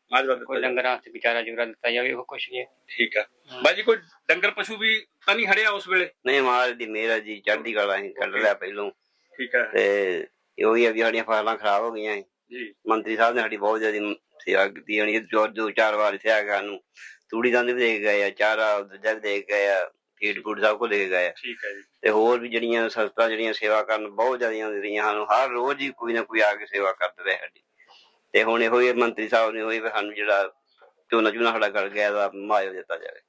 ਕੋਈ ਡੰਗਰਾਂ ਤੇ ਵਿਚਾਰਾ ਜੁਰਾ ਦਿੱਤਾ ਜਾਵੇ ਉਹ ਕੁਛ ਨਹੀਂ ਠੀਕ ਹੈ। ਬਾਜੀ ਕੋਈ ਡੰਗਰ ਪਸ਼ੂ ਵੀ ਤਾਂ ਨਹੀਂ ਹੜਿਆ ਉਸ ਵੇਲੇ? ਨਹੀਂ ਮਾਲ ਦੀ ਮੇਰਾ ਜੀ ਚੜ੍ਹਦੀ ਕਲਾ ਅਸੀਂ ਕੱਢ ਲਿਆ ਪਹਿਲੋਂ। ਠੀਕ ਹੈ। ਤੇ ਇਹੋ ਹੀ ਆ ਵੀ ਸਾਡੀਆਂ ਫਸਲਾਂ ਖਰਾਬ ਹੋ ਗਈਆਂ ਸੀ। ਜੀ। ਮੰਤਰੀ ਸਾਹਿਬ ਨੇ ਸਾਡੀ ਬਹੁਤ ਜ਼ਿਆਦਾ ਸੇਵਾ ਕੀਤੀ ਦੋ ਦੋ ਚਾਰ ਵਾਰ ਇੱਥੇ ਆ ਗਏ ਨੂੰ ਤੂੜੀ ਦੰਦ ਵੀ ਦੇ ਕੇ ਗਏ ਆ ਚਾਰਾ ਦੂਜਾ ਵੀ ਦੇ ਕੇ ਗਏ ਆ ਫੀਡ ਫੂਡ ਸਭ ਕੁਝ ਦੇ ਕੇ ਗਏ ਆ। ਠੀਕ ਹੈ ਜੀ। ਤੇ ਹੋਰ ਵੀ ਜਿਹੜੀਆਂ ਸੰਸਥਾ ਜਿਹੜੀਆਂ ਸੇਵਾ ਕਰਨ ਬਹੁਤ ਜ਼ਿਆਦੀਆਂ ਰਹੀਆਂ ਸਾਨੂੰ ਹਰ ਰੋਜ਼ ਹੀ ਕੋਈ ਨਾ ਕੋਈ ਆ ਕੇ ਸੇਵਾ ਕਰਦੇ ਰਹੇ ਸਾਡੀ। ਤੇ ਹੁਣ ਇਹੋ ਹੀ ਮੰਤਰੀ ਸਾਹਿਬ ਨੇ ਹੋਈ ਵੀ ਸਾਨੂੰ ਜਿਹੜਾ ਝੋਨਾ ਝੋਨਾ ਸਾਡਾ ਗਲ ਗਿਆ ਦਾ ਮੁਆਵਜ਼ਾ ਦਿੱਤਾ ਜਾਵੇ।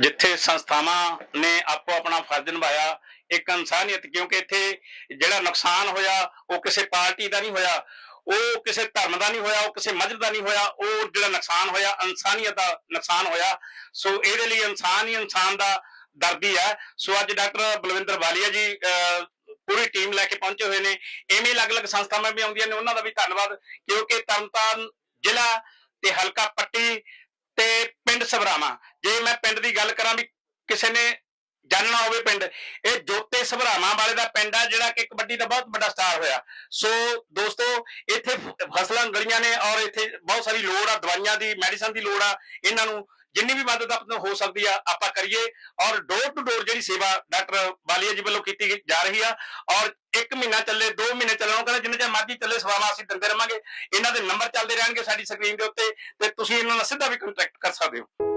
ਜਿੱਥੇ ਸੰਸਥਾਵਾਂ ਨੇ ਆਪੋ ਆਪਣਾ ਫਰਜ਼ ਨਿਭਾਇਆ ਇੱਕ ਇਨਸਾਨੀਅਤ, ਕਿਉਂਕਿ ਇੱਥੇ ਜਿਹੜਾ ਨੁਕਸਾਨ ਹੋਇਆ, ਉਹ ਕਿਸੇ ਪਾਰਟੀ ਦਾ ਨਹੀਂ ਹੋਇਆ, ਉਹ ਕਿਸੇ ਧਰਮ ਦਾ ਨਹੀਂ ਹੋਇਆ, ਉਹ ਕਿਸੇ ਮਜ਼ਹਬ ਦਾ ਨਹੀਂ ਹੋਇਆ, ਉਹ ਜਿਹੜਾ ਨੁਕਸਾਨ ਹੋਇਆ, ਇਨਸਾਨੀਅਤ ਦਾ ਨੁਕਸਾਨ ਹੋਇਆ। ਸੋ ਇਹਦੇ ਲਈ ਇਨਸਾਨ ਹੀ ਇਨਸਾਨ ਦਾ ਦਰਦੀ ਹੈ। ਸੋ ਅੱਜ ਡਾਕਟਰ ਬਲਵਿੰਦਰ ਵਾਲੀਆ ਜੀ ਪੂਰੀ ਟੀਮ ਲੈ ਕੇ ਪਹੁੰਚੇ ਹੋਏ ਨੇ। ਐਵੇਂ ਅਲੱਗ-ਅਲੱਗ ਸੰਸਥਾਵਾਂ ਵੀ ਆਉਂਦੀਆਂ ਨੇ, ਉਹਨਾਂ ਦਾ ਵੀ ਧੰਨਵਾਦ, ਕਿਉਂਕਿ ਤਰਨਤਾਰਨ ਜ਼ਿਲ੍ਹਾ ਤੇ ਹਲਕਾ ਪੱਟੀ ਤੇ ਪਿੰਡ ਸਭਰਾਵਾਂ। ਜੇ ਮੈਂ ਪਿੰਡ ਦੀ ਗੱਲ ਕਰਾਂ ਵੀ ਕਿਸੇ ਨੇ ਜਾਣਨਾ ਹੋਵੇ ਪਿੰਡ। ਇਹ ਜੋਤੇ ਸਭਰਾਵਾਂ ਵਾਲੇ ਦਾ ਪਿੰਡ ਆ, ਜਿਹੜਾ ਕਿ ਕਬੱਡੀ ਦਾ ਬਹੁਤ ਵੱਡਾ ਸਟਾਰ ਹੋਇਆ। ਸੋ ਦੋਸਤੋ, ਇੱਥੇ ਫਸਲਾਂ ਗਲੀਆਂ ਨੇ ਔਰ ਇੱਥੇ ਬਹੁਤ ਸਾਰੀ ਲੋੜ ਆ, ਦਵਾਈਆਂ ਦੀ, ਮੈਡੀਸਨ ਦੀ ਲੋੜ ਆ। ਇਹਨਾਂ ਨੂੰ ਜਿੰਨੀ ਵੀ ਮਦਦ ਆਪਾਂ ਹੋ ਸਕਦੀ ਆ, ਆਪਾਂ ਕਰੀਏ। ਔਰ ਡੋਰ ਟੂ ਡੋਰ ਜਿਹੜੀ ਸੇਵਾ ਡਾਕਟਰ ਬਾਲੀਆ ਜੀ ਵੱਲੋਂ ਕੀਤੀ ਜਾ ਰਹੀ ਆ। ਔਰ ਇੱਕ ਮਹੀਨਾ ਚੱਲੇ 2 ਮਹੀਨੇ ਚੱਲਣ ਉਹ ਕਹਿੰਦੇ ਜਿੰਨੇ ਚਿਰ ਮਰਜ਼ੀ ਚੱਲੇ, ਸੇਵਾਵਾਂ ਅਸੀਂ ਦਿੰਦੇ ਰਵਾਂਗੇ। ਇਹਨਾਂ ਦੇ ਨੰਬਰ ਚੱਲਦੇ ਰਹਿਣਗੇ ਸਾਡੀ ਸਕਰੀਨ ਦੇ ਉੱਤੇ ਤੇ ਤੁਸੀਂ ਇਹਨਾਂ ਨਾਲ ਸਿੱਧਾ ਵੀ ਕੰਟੈਕਟ ਕਰ ਸਕਦੇ ਹੋ।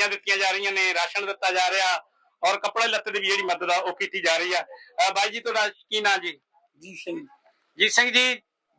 ਦਵਾਈਆਂ ਦਿੱਤੀਆਂ ਜਾ ਰਹੀਆਂ ਨੇ ਰਾਸ਼ਨ ਦਿੱਤਾ ਜਾ ਰਿਹਾ ਔਰ ਕੱਪੜੇ ਲੱਤੇ ਦੀ ਵੀ ਜਿਹੜੀ ਮਦਦ ਆ ਉਹ ਕੀਤੀ ਜਾ ਰਹੀ ਆ। ਅਹ ਬਾਈ ਜੀ ਤੁਹਾਡਾ ਕੀ ਨਾਂ ਜੀ? ਜੀ ਸਿੰਘ ਜੀ। ਸਿੰਘ ਜੀ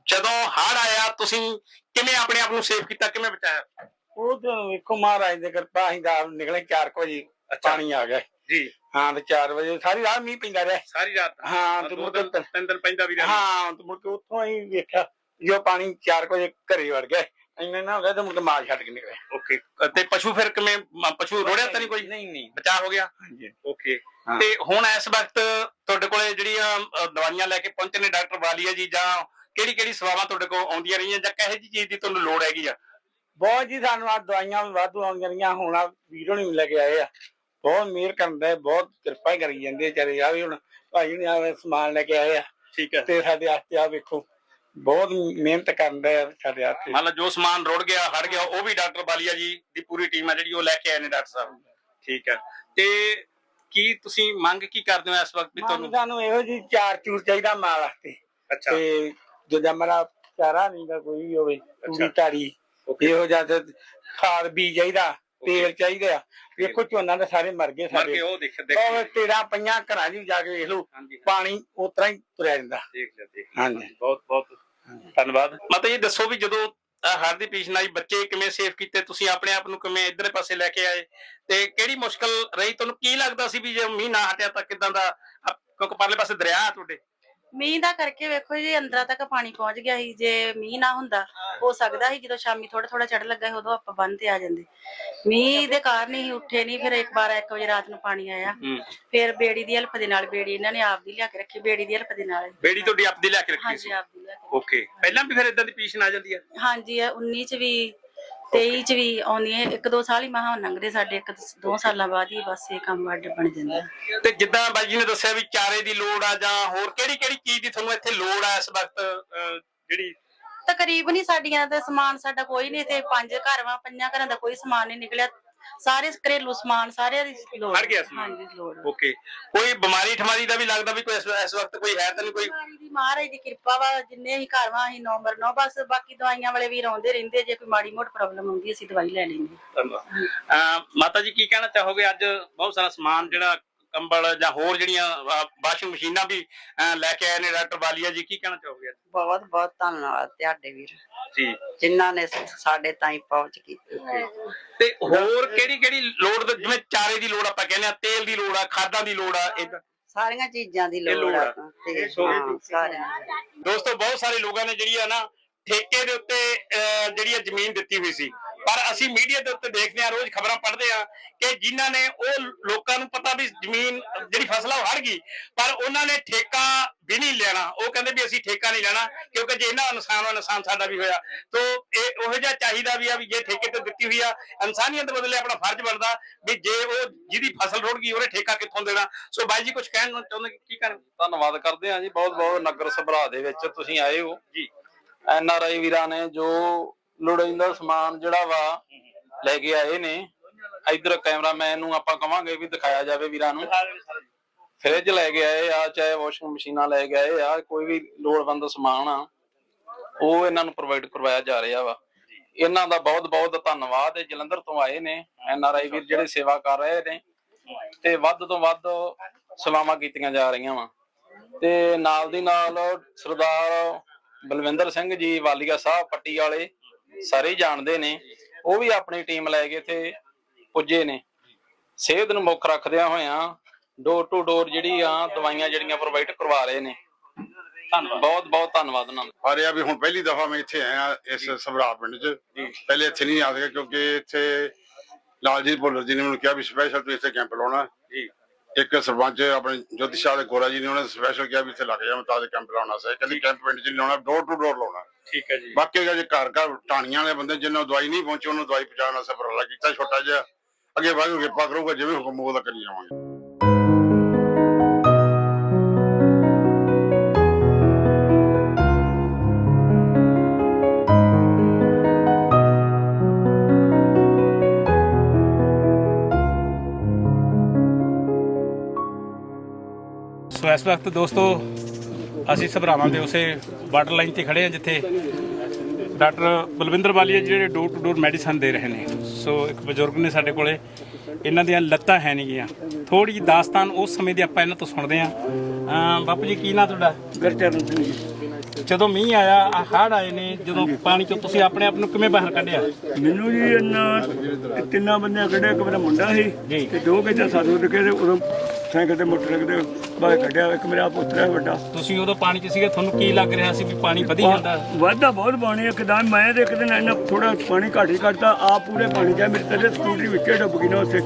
ਜਦੋਂ ਹੜ੍ਹ ਆਇਆ ਤੁਸੀਂ ਕਿਵੇਂ ਆਪਣੇ ਆਪ ਨੂੰ ਸੇਫ ਕੀਤਾ ਕਿਵੇਂ ਬਚਾਇਆ? ਉਹ ਤਾਂ ਵੇਖੋ ਮਹਾਰਾਜ ਦੇ ਕਿਰਪਾ ਅਸੀਂ ਦਾ ਨਿਕਲੇ 4 ਵਜੇ ਪਾਣੀ ਆ ਗਿਆ। ਜੀ। ਹਾਂ ਤੇ 4 ਵਜੇ ਸਾਰੀ ਰਾਤ ਮੀਂਹ ਪੈਂਦਾ ਰਿਹਾ। ਸਾਰੀ ਰਾਤ। ਹਾਂ ਤੇ ਦੋ ਮੁੜ ਦਿਨ ਕੇ ਤਿੰਨ ਦਿਨ ਪੈਂਦਾ ਵੀ ਰਿਹਾ। ਹਾਂ ਤੇ ਮੁੜ ਕੇ ਉੱਥੋਂ ਅਸੀਂ ਵੇਖਿਆ ਜੋ ਪਾਣੀ 4 ਵਜੇ ਘਰੇ ਵੜ ਗਿਆ। ਇੰਨੇ ਨਾ ਹੋ ਗਿਆ ਤੇ ਮੁੜ ਕੇ ਮਾਲ ਛੱਡ ਕੇ ਨਿਕਲੇ। ਓਕੇ ਤੇ ਪਸ਼ੂ ਫਿਰ ਕਿਵੇਂ ਮ- ਪਸ਼ੂ ਰੋੜਿਆ ਤਾਂ ਨਹੀਂ ਕੋਈ? ਨਹੀਂ ਨਹੀਂ। ਬਚਾਅ ਹੋ ਗਿਆ? ਹਾਂਜੀ। ਓਕੇ ਹਾਂ। ਤੇ ਹੁਣ ਇਸ ਵਕਤ ਤੁਹਾਡੇ ਕੋਲੇ ਜਿਹੜੀਆਂ ਅ, ਦਵਾਈਆਂ ਲੈ ਕੇ ਪਹੁੰਚੇ ਨੇ ਡਾਕਟਰ ਵਾਲੀਆ ਜੀ ਜਾਂ ਕਿਹੜੀ ਕਿਹੜੀ ਸੇਵਾਵਾਂ ਤੁਹਾਡੇ ਕੋਲ ਆਉਂਦੀਆਂ ਰਹੀਆਂ ਜਾਂ ਕਿਹੋ ਜਿਹੀ ਚੀਜ਼ ਦੀ ਤੁਹਾਨੂੰ ਲੋੜ ਹੈਗੀ ਆ? ਬਹੁਤ ਜੀ ਸਾਨੂੰ ਆ ਦਵਾਈਆਂ ਵੀ ਵਾਧੂ ਆਉਂਦੀਆਂ ਰਹੀਆਂ ਹੁਣ ਆ ਵੀਰੋ ਨਹੀਂ ਲੈ ਕੇ ਆਏ ਆ। ਬਹੁਤ ਮਿਹਰ ਕਰਦੇ ਬਹੁਤ ਕਿਰਪਾ ਕਰੀ ਜਾਂਦੇ ਵਿਚਾਰੇ ਆ ਵੀ ਹੁਣ ਭਾਈ ਨੇ ਆ ਸਮਾਨ ਲੈ ਕੇ ਆਏ ਆ। ਠੀਕ ਹੈ। ਤੇ ਸਾਡੇ ਵਾਸਤੇ ਆ ਵੇਖੋ। ਬਹੁਤ ਮਿਹਨਤ ਕਰਦੇ ਆ ਸਾਡੇ ਵਾਸਤੇ ਮੰਨ ਲਓ ਜੋ ਸਮਾਨ ਰੁੜ ਗਿਆ ਹੜ ਗਿਆ ਉਹ ਵੀ ਡਾਕਟਰ ਵਾਲੀਆ ਜੀ ਦੀ ਪੂਰੀ ਟੀਮ ਆ ਜਿਹੜੀ ਉਹ ਲੈ ਕੇ ਆਏ ਨੇ ਡਾਕਟਰ ਸਾਹਿਬ। ਠੀਕ ਹੈ। ਤੇ ਕੀ ਤੁਸੀਂ ਮੰਗ ਕੀ ਕਰਦੇ ਹੋ ਇਸ ਵਕਤ ਵੀ ਤੁਹਾਨੂੰ? ਸਾਨੂੰ ਇਹੋ ਜੀ ਚਾਰ ਚੂਰ ਚਾਹੀਦਾ ਮਾਲ ਵਾਸਤੇ। ਅੱਛਾ। ਤੇ ਜਦੋਂ ਮੇਰਾ ਚਾਰਾ ਨਹੀਂ ਦਾ ਕੋਈ ਵੀ ਹੋਵੇ ਪੂਰੀ ਓਕੇ ਇਹੋ ਜਿਹਾ ਤੇ ਖਾਦ ਬੀਜ ਚਾਹੀਦਾ ਤੇਲ ਚਾਹੀਦਾ ਵੇਖੋ ਝੋਨਾ ਦੇ ਸਾਰੇ ਮਰ ਗਏ ਮਰ ਸਾਡੇ ਕੇ ਉਹ ਦੇਖ ਉਹ ਦੇਖ ਤੇਰਾ ਪਈਆਂ ਘਰਾਂ ਵੀ ਜਾ ਕੇ ਵੇਖ ਲਓ ਪਾਣੀ ਉਤਰਾ ਹੀ ਤੁਰਿਆ ਜਾਂਦਾ ਦੇਖ ਲਿਆ ਦੇਖ ਹਾਂਜੀ ਬਹੁਤ ਬਹੁਤ ਧੰਨਵਾਦ। ਮਤਲਬ ਇਹ ਦੱਸੋ ਵੀ ਜਦੋਂ ਆਹ ਹੜ੍ਹ ਦੀ ਪੀਸ਼ਨ ਬੱਚੇ ਕਿਵੇਂ ਸੇਫ ਕੀਤੇ? ਤੁਸੀਂ ਆਪਣੇ ਆਪ ਨੂੰ ਕਿਵੇਂ ਇਧਰਲੇ ਪਾਸੇ ਲੈ ਕੇ ਆਏ? ਤੇ ਕਿਹੜੀ ਮੁਸ਼ਕਲ ਰਹੀ? ਤੁਹਾਨੂੰ ਕੀ ਲੱਗਦਾ ਸੀ ਵੀ ਜੇ ਮੀਂਹ ਨਾ ਹਟਿਆ ਤਾਂ ਕਿਦਾਂ ਦਾ ਕਿਉਂਕਿ ਪਰਲੇ ਪਾਸੇ ਦਰਿਆ ਆ ਤੁਹਾਡੇ। ਮੀਂਹ ਦਾ ਕਰਕੇ ਵੇਖੋ ਜੀ ਅੰਦਰਾਂ ਤੱਕ ਪਾਣੀ ਪਹੁੰਚ ਗਿਆ ਸੀ ਜੇ ਮੀਂਹ ਨਾ ਹੁੰਦਾ ਹੋ ਸਕਦਾ ਸੀ ਜਦੋਂ ਸ਼ਾਮੀ ਥੋੜਾ ਥੋੜਾ ਚੜ ਲੱਗਾ ਸੀ ਉਦੋਂ ਆਪਾਂ ਬੰਨ ਤੇ ਆ ਜਾਂਦੇ। ਮੀਂਹ ਦੇ ਕਾਰਨ ਹੀ ਉੱਠੇ ਨਹੀਂ ਫਿਰ ਇੱਕ 12 1 ਵਜੇ ਰਾਤ ਨੂੰ ਪਾਣੀ ਆਇਆ। ਫਿਰ ਬੇੜੀ ਦੀ ਹੈਲਪ ਦੇ ਨਾਲ ਬੇੜੀ ਇਹਨਾਂ ਨੇ ਆਪ ਦੀ ਲਿਆ ਕੇ ਰੱਖੀ ਬੇੜੀ ਦੀ ਹੈਲਪ ਦੇ ਨਾਲ। ਬੇੜੀ ਤੁਹਾਡੀ ਆਪਦੀ ਲਿਆ ਕੇ ਰੱਖੀ ਹਾਂਜੀ ਆਪ ਦੀ ਲਿਆ ਕੇ ਓਕੇ। ਪਹਿਲਾਂ ਵੀ ਫਿਰ ਇਦਾਂ ਦੀ ਪੀਸ਼ਨ ਆ ਜਾਂਦੀ ਹੈ ਹਾਂਜੀ ਇਹ 19 ਚ ਵੀ 23 ਚ ਵੀ ਆਉਂਦੀ ਹੈ ਇੱਕ ਦੋ ਸਾਲ ਹੀ ਮਹਾਂ ਲੰਘਦੇ ਸਾਡੇ ਇੱਕ ਦੋ ਸਾਲਾਂ ਬਾਅਦ ਹੀ ਬਸ ਇਹ ਕੰਮ ਅੱਡ ਬਣ ਜਾਂਦਾ। ਤੇ ਜਿੱਦਾਂ ਬਾਈ ਜੀ ਨੇ ਦੱਸਿਆ ਵੀ ਚਾਰੇ ਦੀ ਲੋੜ ਆ ਜਾਂ ਹੋਰ ਕਿਹੜੀ ਕਿਹੜੀ ਚੀਜ਼ ਦੀ ਤੁਹਾਨੂੰ ਇੱਥੇ ਲੋੜ ਆ ਇਸ ਵਕਤ ਜਿਹੜੀ? ਤਕਰੀਬਨ ਹੀ ਸਾਡੀਆਂ ਤੇ ਸਮਾਨ ਸਾਡਾ ਕੋਈ ਨਹੀਂ ਤੇ ਪੰਜ ਘਰ ਵਾ ਪੰਜਾਂ ਘਰਾਂ ਦਾ ਕੋਈ ਸਮਾਨ ਨਹੀਂ ਨਿਕਲਿਆ। ਸਾਰੇ ਘਰੇਲੂ ਸਮਾਨ ਸਾਰਿਆਂ ਦੀ ਲੋੜ ਹਟ ਗਿਆ ਸਮਾਨ। ਹਾਂਜੀ ਲੋੜ ਓਕੇ। ਕੋਈ ਬਿਮਾਰੀ ਠਮਾਰੀ ਦਾ ਵੀ ਲੱਗਦਾ ਵੀ ਕੋਈ ਇਸ ਇਸ ਵਕਤ ਕੋਈ ਹੈ ਤਾਂ ਨਹੀਂ ਕੋਈ? ਦੀ ਮਹਾਰਾਜ ਦੀ ਕਿਰਪਾ ਵਾ ਜਿੰਨੇ ਹੀ ਘਰ ਵਾ ਅਸੀਂ ਨੰਬਰ ਨੋ ਬਸ ਬਾਕੀ ਦਵਾਈਆਂ ਵਾਲੇ ਵੀ ਆਉਂਦੇ ਰਹਿੰਦੇ ਜੇ ਕੋਈ ਮਾੜੀ ਮੋਟ ਪ੍ਰੋਬਲਮ ਹੁੰਦੀ ਅਸੀਂ ਦਵਾਈ ਲੈ ਲੈਂਦੇ ਧੰਨਵਾਦ। ਮਾਤਾ ਜੀ ਕੀ ਕਹਿਣਾ ਚਾਹੋਗੇ? ਅੱਜ ਬਹੁਤ ਸਾਰਾ ਸਮਾਨ ਜਿਹੜਾ ਕੰਬਲ ਜਾਂ ਹੋਰ ਜਿਹੜੀਆਂ ਵਾਸ਼ਿੰਗ ਮਸ਼ੀਨਾਂ ਵੀ ਲੈ ਕੇ ਆਏ ਨੇ ਡਾਕਟਰ ਵਾਲੀਆ ਜੀ ਕੀ ਕਹਿਣਾ ਚਾਹੋਗੇ? ਬਹੁਤ ਬਹੁਤ ਧੰਨਵਾਦ ਤੁਹਾਡੇ ਵੀਰ ਜੀ ਜਿਨ੍ਹਾਂ ਨੇ ਸਾਡੇ ਤਾਈਂ ਪਹੁੰਚ ਕੀਤੀ ਤੇ ਹੋਰ ਕਿਹੜੀ ਕਿਹੜੀ ਲੋੜ ਜਿਵੇਂ ਚਾਰੇ ਦੀ ਲੋੜ ਆਪਾਂ ਕਹਿੰਦੇ ਆ ਤੇਲ ਦੀ ਲੋੜ ਆ ਖਾਦਾਂ ਦੀ ਲੋੜ ਆ ਏਦਾਂ ਸਾਰੀਆਂ ਚੀਜ਼ਾਂ ਦੀ ਲੋੜ ਆ। ਤੇ ਸਾਰਿਆਂ। ਦੋਸਤੋ ਬਹੁਤ ਸਾਰੇ ਲੋਕਾਂ ਨੇ ਜਿਹੜੀ ਆ ਨਾ ਠੇਕੇ ਦੇ ਉੱਤੇ ਜਿਹੜੀ ਆ ਜ਼ਮੀਨ ਦਿੱਤੀ ਹੋਈ ਸੀ ਪਰ ਅਸੀਂ ਮੀਡੀਆ ਦੇ ਉੱਤੇ ਦੇਖਦੇ ਆ ਰੋਜ਼ ਖਬਰਾਂ ਪੜ੍ਹਦੇ ਆ ਕਿ ਜਿਨ੍ਹਾਂ ਨੇ ਉਹ ਲੋਕਾਂ ਨੂੰ ਪਤਾ ਵੀ ਜ਼ਮੀਨ ਜਿਹੜੀ ਫਸਲ ਆ ਉਹ ਹੜ ਗਈ ਪਰ ਉਹਨਾਂ ਨੇ ਠੇਕਾ ਵੀ ਨਹੀਂ ਲੈਣਾ। ਉਹ ਕਹਿੰਦੇ ਵੀ ਅਸੀਂ ਠੇਕਾ ਨਹੀਂ ਲੈਣਾ ਕਿਉਂਕਿ ਜੇ ਇਹਨਾਂ ਦਾ ਨੁਕਸਾਨ ਹੋਇਆ ਨੁਕਸਾਨ ਸਾਡਾ ਵੀ ਹੋਇਆ। ਤੋਂ ਇਹ ਉਹੋ ਜਿਹਾ ਚਾਹੀਦਾ ਵੀ ਆ ਵੀ ਜੇ ਠੇਕੇ ਤੇ ਦਿੱਤੀ ਹੋਈ ਆ ਇਨਸਾਨੀਅਤ ਦੇ ਬਦਲੇ ਆਪਣਾ ਫਰਜ਼ ਬਣਦਾ ਵੀ ਜੇ ਉਹ ਜਿਹਦੀ ਫਸਲ ਰੁੜ ਗਈ ਉਹਨੇ ਠੇਕਾ ਕਿੱਥੋਂ ਦੇਣਾ? ਸੋ ਬਾਈ ਜੀ ਕੁਝ ਕਹਿਣ ਚਾਹੁੰਦੇ ਕੀ ਕਹਿਣ ਧੰਨਵਾਦ ਕਰਦੇ ਹਾਂ ਜੀ ਬਹੁਤ ਬਹੁਤ ਨਗਰ ਸਭਰਾ ਦੇ ਵਿੱਚ ਤੁਸੀਂ ਆਏ ਹੋ। ਜੀ। ਐਨ ਆਰ ਆਈ ਵੀਰਾਂ ਨੇ ਜੋ ਲੋੜੀਂਦਾ ਸਮਾਨ ਜਿਹੜਾ ਵਾ ਲੈ ਕੇ ਆਏ ਨੇ। ਇਧਰ ਕੈਮਰਾਮੈਨ ਨੂੰ ਆਪਾਂ ਕਵਾਂਗੇ ਵੀ ਦਿਖਾਇਆ ਜਾਵੇ ਵੀਰਾਂ ਨੂੰ। ਫ੍ਰਿਜ ਲੈ ਕੇ ਆਏ ਆ, ਚਾਹੇ ਵਾਸ਼ਿੰਗ ਮਸ਼ੀਨਾਂ ਲੈ ਕੇ ਆਏ ਆ, ਕੋਈ ਵੀ ਲੋੜਵੰਦ ਸਮਾਨ ਆ, ਉਹ ਇਹਨਾਂ ਨੂੰ ਪ੍ਰੋਵਾਈਡ ਕਰਵਾਇਆ ਜਾ ਰਿਹਾ ਵਾ। ਇਹਨਾਂ ਦਾ ਬਹੁਤ ਬਹੁਤ ਧੰਨਵਾਦ ਇਹ ਜਲੰਧਰ ਤੋਂ ਆਏ ਨੇ। ਐਨ ਆਰ ਆਈ ਵੀਰ ਜਿਹੜੇ ਸੇਵਾ ਕਰ ਰਹੇ ਨੇ, ਤੇ ਵੱਧ ਤੋਂ ਵੱਧ ਸੇਵਾਵਾਂ ਕੀਤੀਆਂ ਜਾ ਰਹੀਆਂ ਵਾ। ਤੇ ਨਾਲ ਦੀ ਨਾਲ ਸਰਦਾਰ ਬਲਵਿੰਦਰ ਸਿੰਘ ਜੀ, ਵਾਲੀਆ ਸਾਹਿਬ, ਪੱਟੀ ਵਾਲੇ ਸਾਰੇ ਜਾਣਦੇ ਨੇ। ਉਹ ਵੀ ਆਪਣੀ ਟੀਮ ਲੈ ਕੇ ਇੱਥੇ ਪੁੱਜੇ ਨੇ। ਸਿਹਤ ਨੂੰ ਮੁੱਖ ਰੱਖਦਿਆਂ ਹੋਇਆਂ ਡੋਰ ਟੂ ਡੋਰ ਜਿਹੜੀ ਆ ਦਵਾਈਆਂ ਜਿਹੜੀਆਂ ਪ੍ਰੋਵਾਈਡ ਕਰਵਾ ਰਹੇ ਨੇ। ਧੰਨਵਾਦ। ਬਹੁਤ ਬਹੁਤ ਧੰਨਵਾਦ ਉਹਨਾਂ ਦਾ। ਆ ਰਿਹਾ ਵੀ ਹੁਣ ਪਹਿਲੀ ਦਫਾ ਮੈਂ ਇੱਥੇ ਆਇਆ ਇਸ ਸਭਰਾ ਪਿੰਡ 'ਚ। ਪਹਿਲੇ ਇੱਥੇ ਨਹੀਂ ਆ ਸਕਿਆ ਕਿਉਂਕਿ ਇੱਥੇ ਲਾਲਜੀਤ ਭੁੱਲਰ ਜੀ ਨੇ ਮੈਨੂੰ ਕਿਹਾ ਵੀ ਸਪੈਸ਼ਲ ਤੁਸੀਂ ਇੱਥੇ ਕੈਂਪ ਲਾਉਣਾ। ਜੀ। ਇੱਕ ਸਰਪੰਚ ਆਪਣੇ ਜੋਤੀ ਸ਼ਾਹ ਦੇ ਗੋਰਾ ਜੀ ਨੇ ਉਹਨੇ ਸਪੈਸ਼ਲ ਕਿਹਾ ਵੀ ਇੱਥੇ ਲੱਗ ਜਾ ਮਤਾਜ ਕੈਂਪ ਲਾਉਣਾ ਸੀ। ਕਹਿੰਦੇ ਕੈਂਪ ਪਿੰਡ 'ਚ ਨਹੀਂ ਲਾਉਣਾ ਡੋਰ ਟੂ ਡੋਰ ਲਾਉਣਾ। ਠੀਕ ਹੈ ਜੀ। ਬਾਕੀ ਜੇ ਘਰ ਘਰ ਟਾਣੀਆਂ ਵਾਲੇ ਬੰਦੇ ਜਿਨ੍ਹਾਂ ਨੂੰ ਦਵਾਈ ਨਹੀਂ ਪਹੁੰਚੀ ਉਹਨੂੰ ਦਵਾਈ ਪਹੁੰਚਾਉਣ ਵਾਸਤੇ ਉਪਰਾਲਾ ਕੀਤਾ ਛੋਟਾ ਜਿਹਾ। ਅੱਗੇ ਵਾਹਿਗੁਰੂ ਕਿਰਪਾ ਕਰੂਗਾ ਜਿਵੇਂ ਹੁਕਮ ਉਹਦਾ ਕਰੀ ਜਾਵਾਂਗੇ। ਸੋ ਇਸ ਵਕਤ ਦੋਸਤੋ ਅਸੀਂ ਸਭਰਾਵਾਂ ਦੇ ਉਸੇ ਬਾਰਡਰ ਲਾਈਨ ਤੇ ਖੜੇ ਹਾਂ ਜਿੱਥੇ ਡਾਕਟਰ ਬਲਵਿੰਦਰ ਵਾਲੀਆ ਜਿਹੜੇ ਡੋਰ ਟੂ ਡੋਰ ਮੈਡੀਸਨ ਦੇ ਰਹੇ ਨੇ। ਸੋ ਇੱਕ ਬਜ਼ੁਰਗ ਨੇ ਸਾਡੇ ਕੋਲੇ ਇਹਨਾਂ ਦੀਆਂ ਲੱਤਾਂ ਹੈ ਨਹੀਂ ਗੀਆਂ। ਥੋੜੀ ਜਿਹੀ ਦਾਸਤਾਨ ਉਸ ਸਮੇਂ ਦੀ ਆਪਾਂ ਇਹਨਾਂ ਤੋਂ ਸੁਣਦੇ ਅਮ ਬਾਪੂ ਜੀ ਕੀ ਨਾਂ ਤੁਹਾਡਾ? ਗਰਚਰਨ ਸਿੰਘ ਜੀ। ਜਦੋਂ ਮੀਂਹ ਆਇਆ ਆ ਹੜ੍ਹ ਆਏ ਨੇ ਜਦੋਂ ਪਾਣੀ ਚੋਂ ਤੁਸੀਂ ਆਪਣੇ ਆਪ ਨੂੰ ਕਿਵੇਂ ਬਾਹਰ ਕੱਢਿਆ? ਮੈਨੂੰ ਜੀ ਇਹਨਾਂ ਤਿੰਨਾਂ ਬੰਦਿਆਂ ਕੱਢਿਆ ਇੱਕ ਮੇਰਾ ਮੁੰਡਾ ਸੀ। ਤੇ ਦੋ ਕਿਤੇ ਸਾਨੂੰ ਰੁਕੇ ਤੇ ਉਦੋਂ ਸਾਈਕਲ ਤੇ ਮੋਟਰ ਤੇ ਬਾਹਰ ਕੱਢਿਆ ਇੱਕ ਮੇਰਾ ਪੁੱਤਰ ਹੈ ਵੱਡਾ। ਤੁਸੀਂ ਉਦੋਂ ਪਾਣੀ 'ਚ ਸੀਗੇ ਤੁਹਾਨੂੰ ਕੀ ਲੱਗ ਰਿਹਾ ਸੀ ਵੀ ਪਾਣੀ ਵਧੀ ਜਾਂਦਾ? ਵਾਧਾ ਬਹੁਤ ਪਾਣੀ ਇੱਕਦਮ ਮੈਂ ਤੇ ਇੱਕ ਦਿਨ ਇਹਨਾਂ ਥੋੜਾ ਪਾਣੀ ਘੱਟ ਹੀ ਕੱਢਤਾ ਆ ਪੂਰੇ ਪਾਣੀ ਜਾ ਮੇਰੇ ਥੱਲੇ ਸਕੂਟਰੀ ਵਿੱਚੇ ਡੁੱਬ ਗਈ ਨਾ ਉੱਥੇ।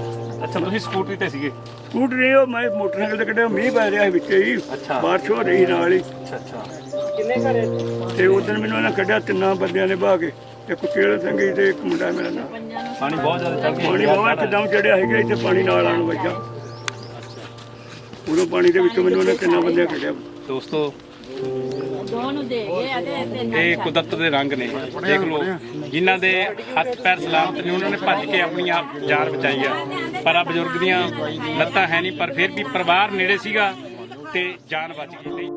ਅੱਛਾ ਤੁਸੀਂ ਸਕੂਟਰੀ ਤੇ ਸੀਗੇ? ਸਕੂਟਰੀ ਉਹ ਮੈਂ ਮੋਟਰਸਾਈਕਲ ਤੇ ਕੱਢਿਆ ਮੀਂਹ ਪੈ ਰਿਹਾ ਸੀ ਵਿੱਚੇ ਹੀ ਅੱਛਾ। ਬਾਰਿਸ਼ ਹੋ ਰਹੀ ਨਾਲ ਹੀ। ਅੱਛਾ ਅੱਛਾ। ਤੇ ਉਦੋਂ ਮੈਨੂੰ ਇਹਨਾਂ ਕੱਢਿਆ ਤਿੰਨਾਂ ਬੰਦਿਆਂ ਨੇ ਬਾਹ ਕੇ ਇੱਕ ਕੁਚੇਲ ਸਿੰਘ ਤੇ ਇੱਕ ਮੁੰਡਾ ਮੇਰਾ ਨਾਲ ਪਾਣੀ ਬਹੁਤ ਜ਼ਿਆਦਾ ਚੜ ਗਿਆ। ਪਾਣੀ ਬਹੁਤ ਇੱਕਦਮ ਚੜਿਆ ਸੀਗਾ ਇੱਥੇ ਪਾਣੀ ਨਾਲ ਆਣ ਵੱਜਾ। ਉਦੋਂ ਪਾਣੀ ਦੇ ਵਿੱਚੋਂ ਮੈਨੂੰ ਉਹਨੇ ਤਿੰਨਾਂ ਬੰਦਿਆਂ ਕੱਢਿਆ। ਦੋਸਤੋ ਇਹ ਕੁਦਰਤ ਦੇ ਰੰਗ ਨੇ ਦੇਖ ਲਓ। ਜਿਨ੍ਹਾਂ ਦੇ ਹੱਥ ਪੈਰ ਸਲਾਮਤ ਨੇ ਉਹਨਾਂ ਨੇ ਭੱਜ ਕੇ ਆਪਣੀ ਆਪ ਜਾਨ ਬਚਾਈ ਆ। ਪਰ ਆ ਬਜ਼ੁਰਗ ਦੀਆਂ ਲੱਤਾਂ ਹੈ ਨਹੀਂ ਪਰ ਫਿਰ ਵੀ ਪਰਿਵਾਰ ਨੇੜੇ ਸੀਗਾ ਤੇ ਜਾਨ ਬਚ ਗਈ।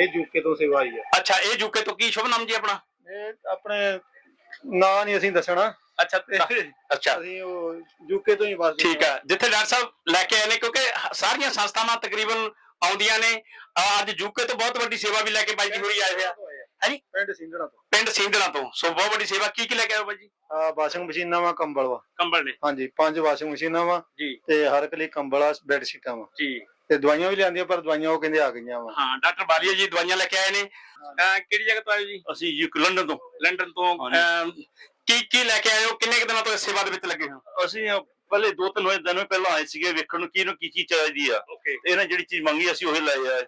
ਇਹ ਯੂਕੇ ਤੋਂ ਸੇਵਾ ਆਈ ਹੈ ਅੱਛਾ ਇਹ ਯੂਕੇ ਤੋਂ ਕੀ ਸ਼ੁਭ ਨਾਮ ਜੀ ਆਪਣਾ? ਇਹ ਆਪਣੇ ਨਾਂ ਨਹੀਂ ਅਸੀਂ ਦੱਸਣਾ। ਅੱਛਾ ਅੱਛਾ। ਅਸੀਂ ਉਹ ਯੂਕੇ ਤੋਂ ਹੀ ਬਸ ਠੀਕ ਆ। ਜਿੱਥੇ ਡਾਕਟਰ ਸਾਹਿਬ ਲੈ ਕੇ ਆਏ ਨੇ ਕਿਉਂਕਿ ਸਾਰੀਆਂ ਸੰਸਥਾਵਾਂ ਤਕਰੀਬਨ ਆਉਂਦੀਆਂ ਨੇ। ਅੱਜ ਯੂਕੇ ਤੋਂ ਬਹੁਤ ਵੱਡੀ ਸੇਵਾ ਵੀ ਲੈ ਕੇ ਬਾਈ ਜੀ ਹੋਰੀ ਆਏ ਹੋਇਆ ਹਾਂਜੀ ਪਿੰਡ ਸਿੰਧਣਾ ਤੋਂ। ਪਿੰਡ ਸਿੰਧਣਾ ਤੋਂ। ਸੋ ਬਹੁਤ ਵੱਡੀ ਸੇਵਾ ਕੀ ਕੀ ਲੈ ਕੇ ਆਏ ਹੋ ਬਾਈ ਜੀ? ਆ ਵਾਸ਼ਿੰਗ ਮਸ਼ੀਨਾਂ ਵਾ ਕੰਬਲ ਵਾ। ਕੰਬਲ ਨੇ। ਹਾਂਜੀ ਪੰਜ ਵਾਸ਼ਿੰਗ ਮਸ਼ੀਨਾਂ ਵਾ ਜੀ। ਤੇ ਹਰ ਇੱਕ ਲਈ ਕੰਬਲ ਆ ਬੈੱਡ ਸ਼ੀਟਾਂ ਵਾ। ਜੀ। ਤੇ ਦਵਾਈਆਂ ਵੀ ਲਿਆਂਦੀਆਂ ਪਰ ਦਵਾਈਆਂ ਉਹ ਕਹਿੰਦੇ ਆ ਗਈਆਂ ਵਾ। ਹਾਂ ਡਾਕਟਰ ਬਾਲੀਆ ਜੀ ਦਵਾਈਆਂ ਲੈ ਕੇ ਆਏ ਨੇ। ਅਹ ਕਿਹੜੀ ਜਗ੍ਹਾ ਤੋਂ ਆਏ ਹੋ ਜੀ? ਅਸੀਂ ਯੂਕ ਲੰਡਨ ਤੋਂ। ਲੰਡਨ ਤੋਂ ਅਹ ਕੀ ਕੀ ਲੈ ਕੇ ਆਏ ਹੋ? ਕਿੰਨੇ ਕੁ ਦਿਨਾਂ ਤੋਂ ਇਸ ਸੇਵਾ ਦੇ ਵਿੱਚ ਲੱਗੇ ਹੋ? ਅਸੀਂ ਅਹ, ਪਹਿਲੇ ਦੋ ਤਿੰਨ ਹੋਏ ਦਿਨ ਪਹਿਲਾਂ ਆਏ ਸੀਗੇ ਵੇਖਣ ਨੂੰ ਕੀ ਨੂੰ ਕੀ ਚੀਜ਼ ਚਾਹੀਦੀ ਆ। ਓਕੇ ਇਹਨਾਂ ਜਿਹੜੀ ਚੀਜ਼ ਮੰਗੀ ਅਸੀਂ ਉਹੀ ਲੈ ਆਏ।